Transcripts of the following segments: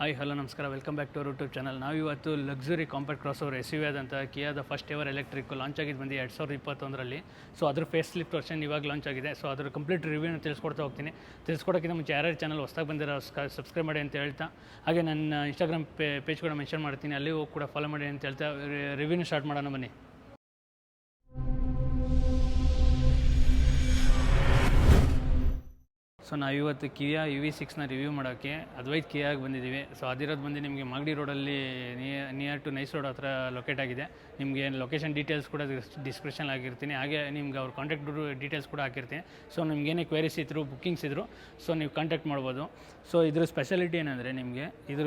Hi hello ನಮಸ್ಕಾರ. Welcome back to our YouTube channel ನಾವು ಇವತ್ತು luxury compact crossover S U ಆದಂಥ ಕಿಯಾದ ಫಸ್ಟ್ ಎವರ್ ಎಲೆಕ್ಟ್ರಿಕ್ ಲಾಂಚ್ ಆಗಿದ್ದು ಬಂದು ಎರಡು ಸಾವಿರದ ಇಪ್ಪತ್ತೊಂದರಲ್ಲಿ. ಸೊ ಅದ್ರ ಫೇಸ್ ಲಿಫ್ಟ್ ವರ್ಷನ್ ಇವಾಗ ಲಾಂಚ್ ಆಗಿದೆ. ಸೊ ಅದ್ರ ಕಂಪ್ಲೀಟ್ ರಿವ್ಯೂನ ತಿಳಿಸ್ಕೊಡ್ತಾ ಹೋಗ್ತೀನಿ. ತಿಳಿಸ್ಕೊಡೋಕ್ಕಿಂತ ಮುಂಚೆ ಯಾರ್ಯಾರು ಚಾನಲ್ ಹೊಸ್ದಾಗಿ ಬಂದಿರೋ ಸಬ್ಸ್ಕ್ರೈಬ್ ಮಾಡಿ ಅಂತ ಹೇಳ್ತಾ, ಹಾಗೆ ನನ್ನ ಇನ್ಸ್ಟಾಗ್ರಾಮ್ ಪೇಜ್ ಕೂಡ ಮೆನ್ಷನ್ ಮಾಡ್ತೀನಿ. ಅಲ್ಲಿ ಹೋಗಿ ಕೂಡ ಫಾಲೋ ಮಾಡಿ ಅಂತ ಹೇಳ್ತಾ ರಿವ್ಯೂನ ಸ್ಟಾರ್ಟ್ ಮಾಡೋಣ ಬನ್ನಿ. ಸೊ ನಾವು ಇವತ್ತು ಕಿಯಾ ಯು ವಿ ಸಿಕ್ಸ್ನ ರಿವ್ಯೂ ಮಾಡೋಕ್ಕೆ ಅದ್ವೈತ್ ಕಿಯಾಗೆ ಬಂದಿದ್ದೀವಿ. ಸೊ ಅದಿರೋದು ಬಂದು ನಿಮಗೆ ಮಾಗಡಿ ರೋಡಲ್ಲಿ near near to NICE road ಹತ್ರ ಲೊಕೇಟ್ ಆಗಿದೆ. ನಿಮಗೆ ಲೊಕೇಶನ್ ಡೀಟೇಲ್ಸ್ ಕೂಡ ಡಿಸ್ಕ್ರಿಪ್ಷನ್ ಆಗಿರ್ತೀನಿ ಹಾಗೆ ನಿಮ್ಗೆ ಅವ್ರ ಕಾಂಟ್ಯಾಕ್ಟ್ ಡೀಟೇಲ್ಸ್ ಕೂಡ ಹಾಕಿರ್ತೀನಿ. ಸೊ ನಿಮ್ಗೆ ಏನೇ ಕ್ವೇರೀಸ್ ಇದ್ರು ಬುಕ್ಕಿಂಗ್ಸ್ ಇದ್ರು, ಸೊ ನೀವು ಕಾಂಟ್ಯಾಕ್ಟ್ ಮಾಡ್ಬೋದು. ಸೊ ಇದ್ರ ಸ್ಪೆಷಾಲಿಟಿ ಏನಂದರೆ ನಿಮಗೆ ಇದ್ರ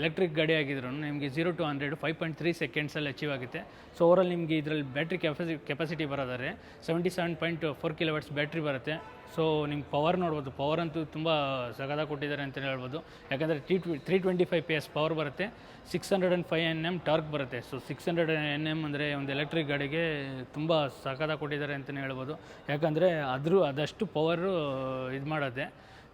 ಎಲೆಕ್ಟ್ರಿಕ್ ಗಾಡಿ ಆಗಿದ್ರು ನಿಮಗೆ zero to hundred five point three ಸೆಕೆಂಡ್ಸಲ್ಲಿ achieve ಆಗುತ್ತೆ. ಸೊ ಓವರಾಲ್ ನಿಮಗೆ ಇದರಲ್ಲಿ ಬ್ಯಾಟ್ರಿ ಕೆಪಾಸಿ ಕೆಪಾಸಿಟಿ ಬರೋದಾದ್ರೆ seventy seven point four kilowatts battery ಬರುತ್ತೆ. ಸೊ ನಿಮ್ಗೆ ಪವರ್ ನೋಡ್ಬೋದು. ಪವರ್ ಅಂತೂ ತುಂಬ ಸಗದ ಕೊಟ್ಟಿದ್ದಾರೆ ಅಂತಲೇ ಹೇಳ್ಬೋದು. ಯಾಕಂದರೆ ಟಿ ಟ್ವಿ three twenty five P S power ಬರುತ್ತೆ. Six hundred and five N M torque ಬರುತ್ತೆ. So six hundred N M ಅಂದರೆ ಒಂದು ಎಲೆಕ್ಟ್ರಿಕ್ ಗಾಡಿಗೆ ತುಂಬ ಸಗದ ಕೊಟ್ಟಿದ್ದಾರೆ ಅಂತಲೇ ಹೇಳ್ಬೋದು. ಯಾಕಂದರೆ ಅದ್ರ ಅದಷ್ಟು ಪವರು ಇದು ಮಾಡುತ್ತೆ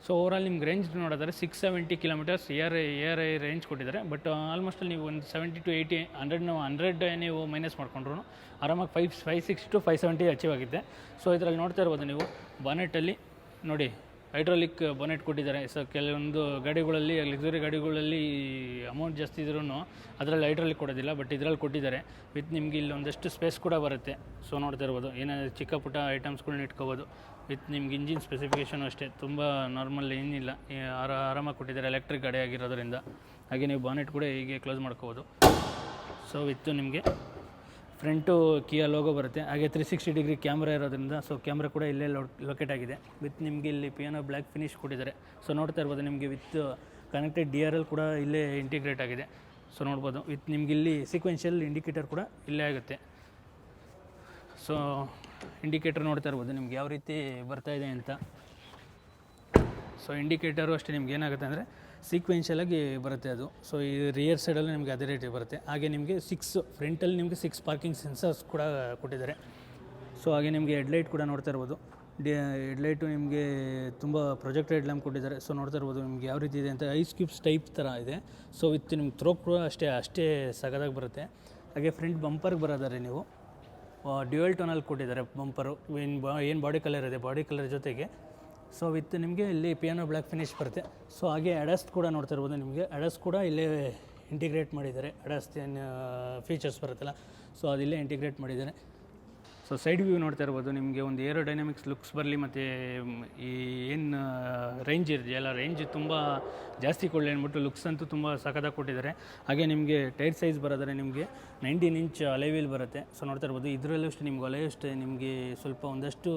ಸೊ ಓವರಾಲ್ ನಿಮ್ಗೆ ರೇಂಜ್ ನೋಡಿದ್ರೆ six seventy kilometres near near range ಕೊಟ್ಟಿದ್ದಾರೆ. ಬಟ್ ಆಲ್ಮೋಸ್ಟ್ ನೀವು ಒಂದು ಸೆವೆಂಟಿ ಟು ಏಯ್ಟಿ ಹಂಡ್ರೆಡ್ ನಾವು ಹಂಡ್ರೆಡ್ ನೀವು ಮೈನಸ್ ಮಾಡ್ಕೊಂಡ್ರು ಆರಾಮಾಗಿ five five six to five seventy achieve ಆಗಿದೆ ಸೊ ಇದರಲ್ಲಿ ನೋಡ್ತಾ ಇರ್ಬೋದು ನೀವು ಬಾನೆಟಲ್ಲಿ ನೋಡಿ. ಹೈಡ್ರಾಲಿಕ್ ಬೊನೆಟ್ ಕೊಟ್ಟಿದ್ದಾರೆ. ಸೊ ಕೆಲವೊಂದು ಗಾಡಿಗಳಲ್ಲಿ ಲಕ್ಸುರಿ ಗಾಡಿಗಳಲ್ಲಿ ಅಮೌಂಟ್ ಜಾಸ್ತಿ ಇದ್ರೂ ಅದರಲ್ಲಿ ಹೈಡ್ರಾಲಿಕ್ ಕೊಡೋದಿಲ್ಲ ಬಟ್ ಇದರಲ್ಲಿ ಕೊಟ್ಟಿದ್ದಾರೆ. ವಿತ್ ನಿಮಗೆ ಇಲ್ಲಿ ಒಂದಷ್ಟು ಸ್ಪೇಸ್ ಕೂಡ ಬರುತ್ತೆ. ಸೊ ನೋಡ್ತಾ ಇರ್ಬೋದು. ಏನಾದರೂ ಚಿಕ್ಕ ಪುಟ್ಟ ಐಟಮ್ಸ್ಗಳನ್ನ ಇಟ್ಕೋಬೋದು. ವಿತ್ ನಿಮ್ಗೆ ಇಂಜಿನ್ ಸ್ಪೆಸಿಫಿಕೇಷನ್ ಅಷ್ಟೇ. ತುಂಬ ನಾರ್ಮಲ್ ಏನಿಲ್ಲ. ಆರ, ಆರಾಮಾಗಿ ಕೊಟ್ಟಿದ್ದಾರೆ. ಎಲೆಕ್ಟ್ರಿಕ್ ಗಾಡಿ ಆಗಿರೋದ್ರಿಂದ. ಹಾಗೆ ನೀವು ಬಾನೆಟ್ ಕೂಡ ಹೀಗೆ ಕ್ಲೋಸ್ ಮಾಡ್ಕೋಬೋದು. ಸೊ ವಿತ್ತು ನಿಮಗೆ ಫ್ರಂಟು ಕಿಯ ಲೋಗೋ ಬರುತ್ತೆ. ಹಾಗೆ ತ್ರೀ ಸಿಕ್ಸ್ಟಿ ಡಿಗ್ರಿ ಕ್ಯಾಮ್ರಾ ಇರೋದ್ರಿಂದ ಸೊ ಕ್ಯಾಮ್ರಾ ಕೂಡ ಇಲ್ಲೇ ಲೊಕೇಟ್ ಆಗಿದೆ. ವಿತ್ ನಿಮಗೆ ಇಲ್ಲಿ ಪಿಯಾನೋ ಬ್ಲ್ಯಾಕ್ ಫಿನಿಶ್ ಕೊಟ್ಟಿದ್ದಾರೆ. ಸೊ ನೋಡ್ತಾ ಇರ್ಬೋದು ನಿಮಗೆ with connected D R L ಕೂಡ ಇಲ್ಲೇ ಇಂಟಿಗ್ರೇಟ್ ಆಗಿದೆ. ಸೊ ನೋಡ್ಬೋದು ವಿತ್ ನಿಮ್ಗೆ ಇಲ್ಲಿ ಸೀಕ್ವೆನ್ಷಿಯಲ್ ಇಂಡಿಕೇಟರ್ ಕೂಡ ಇಲ್ಲೇ ಆಗುತ್ತೆ. ಸೊ ಇಂಡಿಕೇಟರ್ ನೋಡ್ತಾ ಇರ್ಬೋದು ನಿಮ್ಗೆ ಯಾವ ರೀತಿ ಬರ್ತಾ ಇದೆ ಅಂತ. ಸೊ ಇಂಡಿಕೇಟರು ಅಷ್ಟೇ ನಿಮ್ಗೆ ಏನಾಗುತ್ತೆ ಅಂದರೆ ಸೀಕ್ವೆನ್ಷಿಯಲಾಗಿ ಬರುತ್ತೆ ಅದು. ಸೊ ಈ ರಿಯರ್ ಸೈಡಲ್ಲಿ ನಿಮಗೆ ಅದೇ ರೇಟಿಗೆ ಬರುತ್ತೆ. ಹಾಗೆ ನಿಮಗೆ ಸಿಕ್ಸ್ ಫ್ರಂಟಲ್ಲಿ ನಿಮಗೆ ಸಿಕ್ಸ್ ಪಾರ್ಕಿಂಗ್ ಸೆನ್ಸರ್ಸ್ ಕೂಡ ಕೊಟ್ಟಿದ್ದಾರೆ. ಸೊ ಹಾಗೆ ನಿಮಗೆ ಹೆಡ್ಲೈಟ್ ಕೂಡ ನೋಡ್ತಾ ಇರ್ಬೋದು. ಡಿ ಹೆಡ್ಲೈಟು ನಿಮಗೆ ತುಂಬ ಪ್ರೊಜೆಕ್ಟ್ ಹೆಡ್ಲ್ಯಾಂಪ್ ಕೊಟ್ಟಿದ್ದಾರೆ. ಸೊ ನೋಡ್ತಾ ಇರ್ಬೋದು ನಿಮ್ಗೆ ಯಾವ ರೀತಿ ಇದೆ ಅಂತ. ಐಸ್ ಕ್ಯೂಬ್ಸ್ ಟೈಪ್ ಥರ ಇದೆ. ಸೊ ವಿತ್ ನಿಮ್ಗೆ ಥ್ರೋ ಕೂಡ ಅಷ್ಟೇ ಅಷ್ಟೇ ಸಗದಾಗಿ ಬರುತ್ತೆ. ಹಾಗೆ ಫ್ರಂಟ್ ಬಂಪರ್ಗೆ ಬರೋದಾರೆ ನೀವು ಡ್ಯುಯಲ್ ಟೋನಲ್ಲಿ ಕೊಟ್ಟಿದ್ದಾರೆ ಬಂಪರು ಏನು ಏನು ಬಾಡಿ ಕಲರ್ ಇದೆ? ಬಾಡಿ ಕಲರ್ ಜೊತೆಗೆ ಸೊ ವಿತ್ ನಿಮಗೆ ಇಲ್ಲಿ ಪಿಯಾನೋ ಬ್ಲ್ಯಾಕ್ ಫಿನಿಶ್ ಬರುತ್ತೆ. ಸೊ ಹಾಗೆ ಅಡಸ್ಟ್ ಕೂಡ ನೋಡ್ತಾ ಇರ್ಬೋದು ನಿಮಗೆ. ಅಡಸ್ಟ್ ಕೂಡ ಇಲ್ಲೇ ಇಂಟಿಗ್ರೇಟ್ ಮಾಡಿದ್ದಾರೆ. ಅಡಸ್ಟ್ ಏನು ಫೀಚರ್ಸ್ ಬರುತ್ತಲ್ಲ. ಸೊ ಅದಿಲ್ಲೇ ಇಂಟಿಗ್ರೇಟ್ ಮಾಡಿದ್ದಾರೆ. ಸೊ ಸೈಡ್ ವ್ಯೂ ನೋಡ್ತಾ ಇರ್ಬೋದು, ನಿಮಗೆ ಒಂದು ಏರೋ ಡೈನಾಮಿಕ್ಸ್ ಲುಕ್ಸ್ ಬರಲಿ ಮತ್ತು ಈ ಏನು ರೇಂಜ್ ಎಲ್ಲ ರೇಂಜ್ ತುಂಬ ಜಾಸ್ತಿ ಕೊಡಲಿ ಅಂದ್ಬಿಟ್ಟು ಲುಕ್ಸ್ ಅಂತೂ ತುಂಬ ಸಖತ್ತಾಗಿ ಕೊಟ್ಟಿದ್ದಾರೆ. ಹಾಗೆ ನಿಮಗೆ ಟೈರ್ ಸೈಜ್ ಬರೋದ್ರೆ ನಿಮಗೆ ನೈನ್ಟೀನ್ ಇಂಚ್ ಅಲೆವೀಲ್ ಬರುತ್ತೆ. ಸೊ ನೋಡ್ತಾ ಇರ್ಬೋದು, ಇದರಲ್ಲೂ ಅಷ್ಟೇ, ನಿಮ್ಗೆ ಅಲೆ ನಿಮಗೆ ಸ್ವಲ್ಪ ಒಂದಷ್ಟು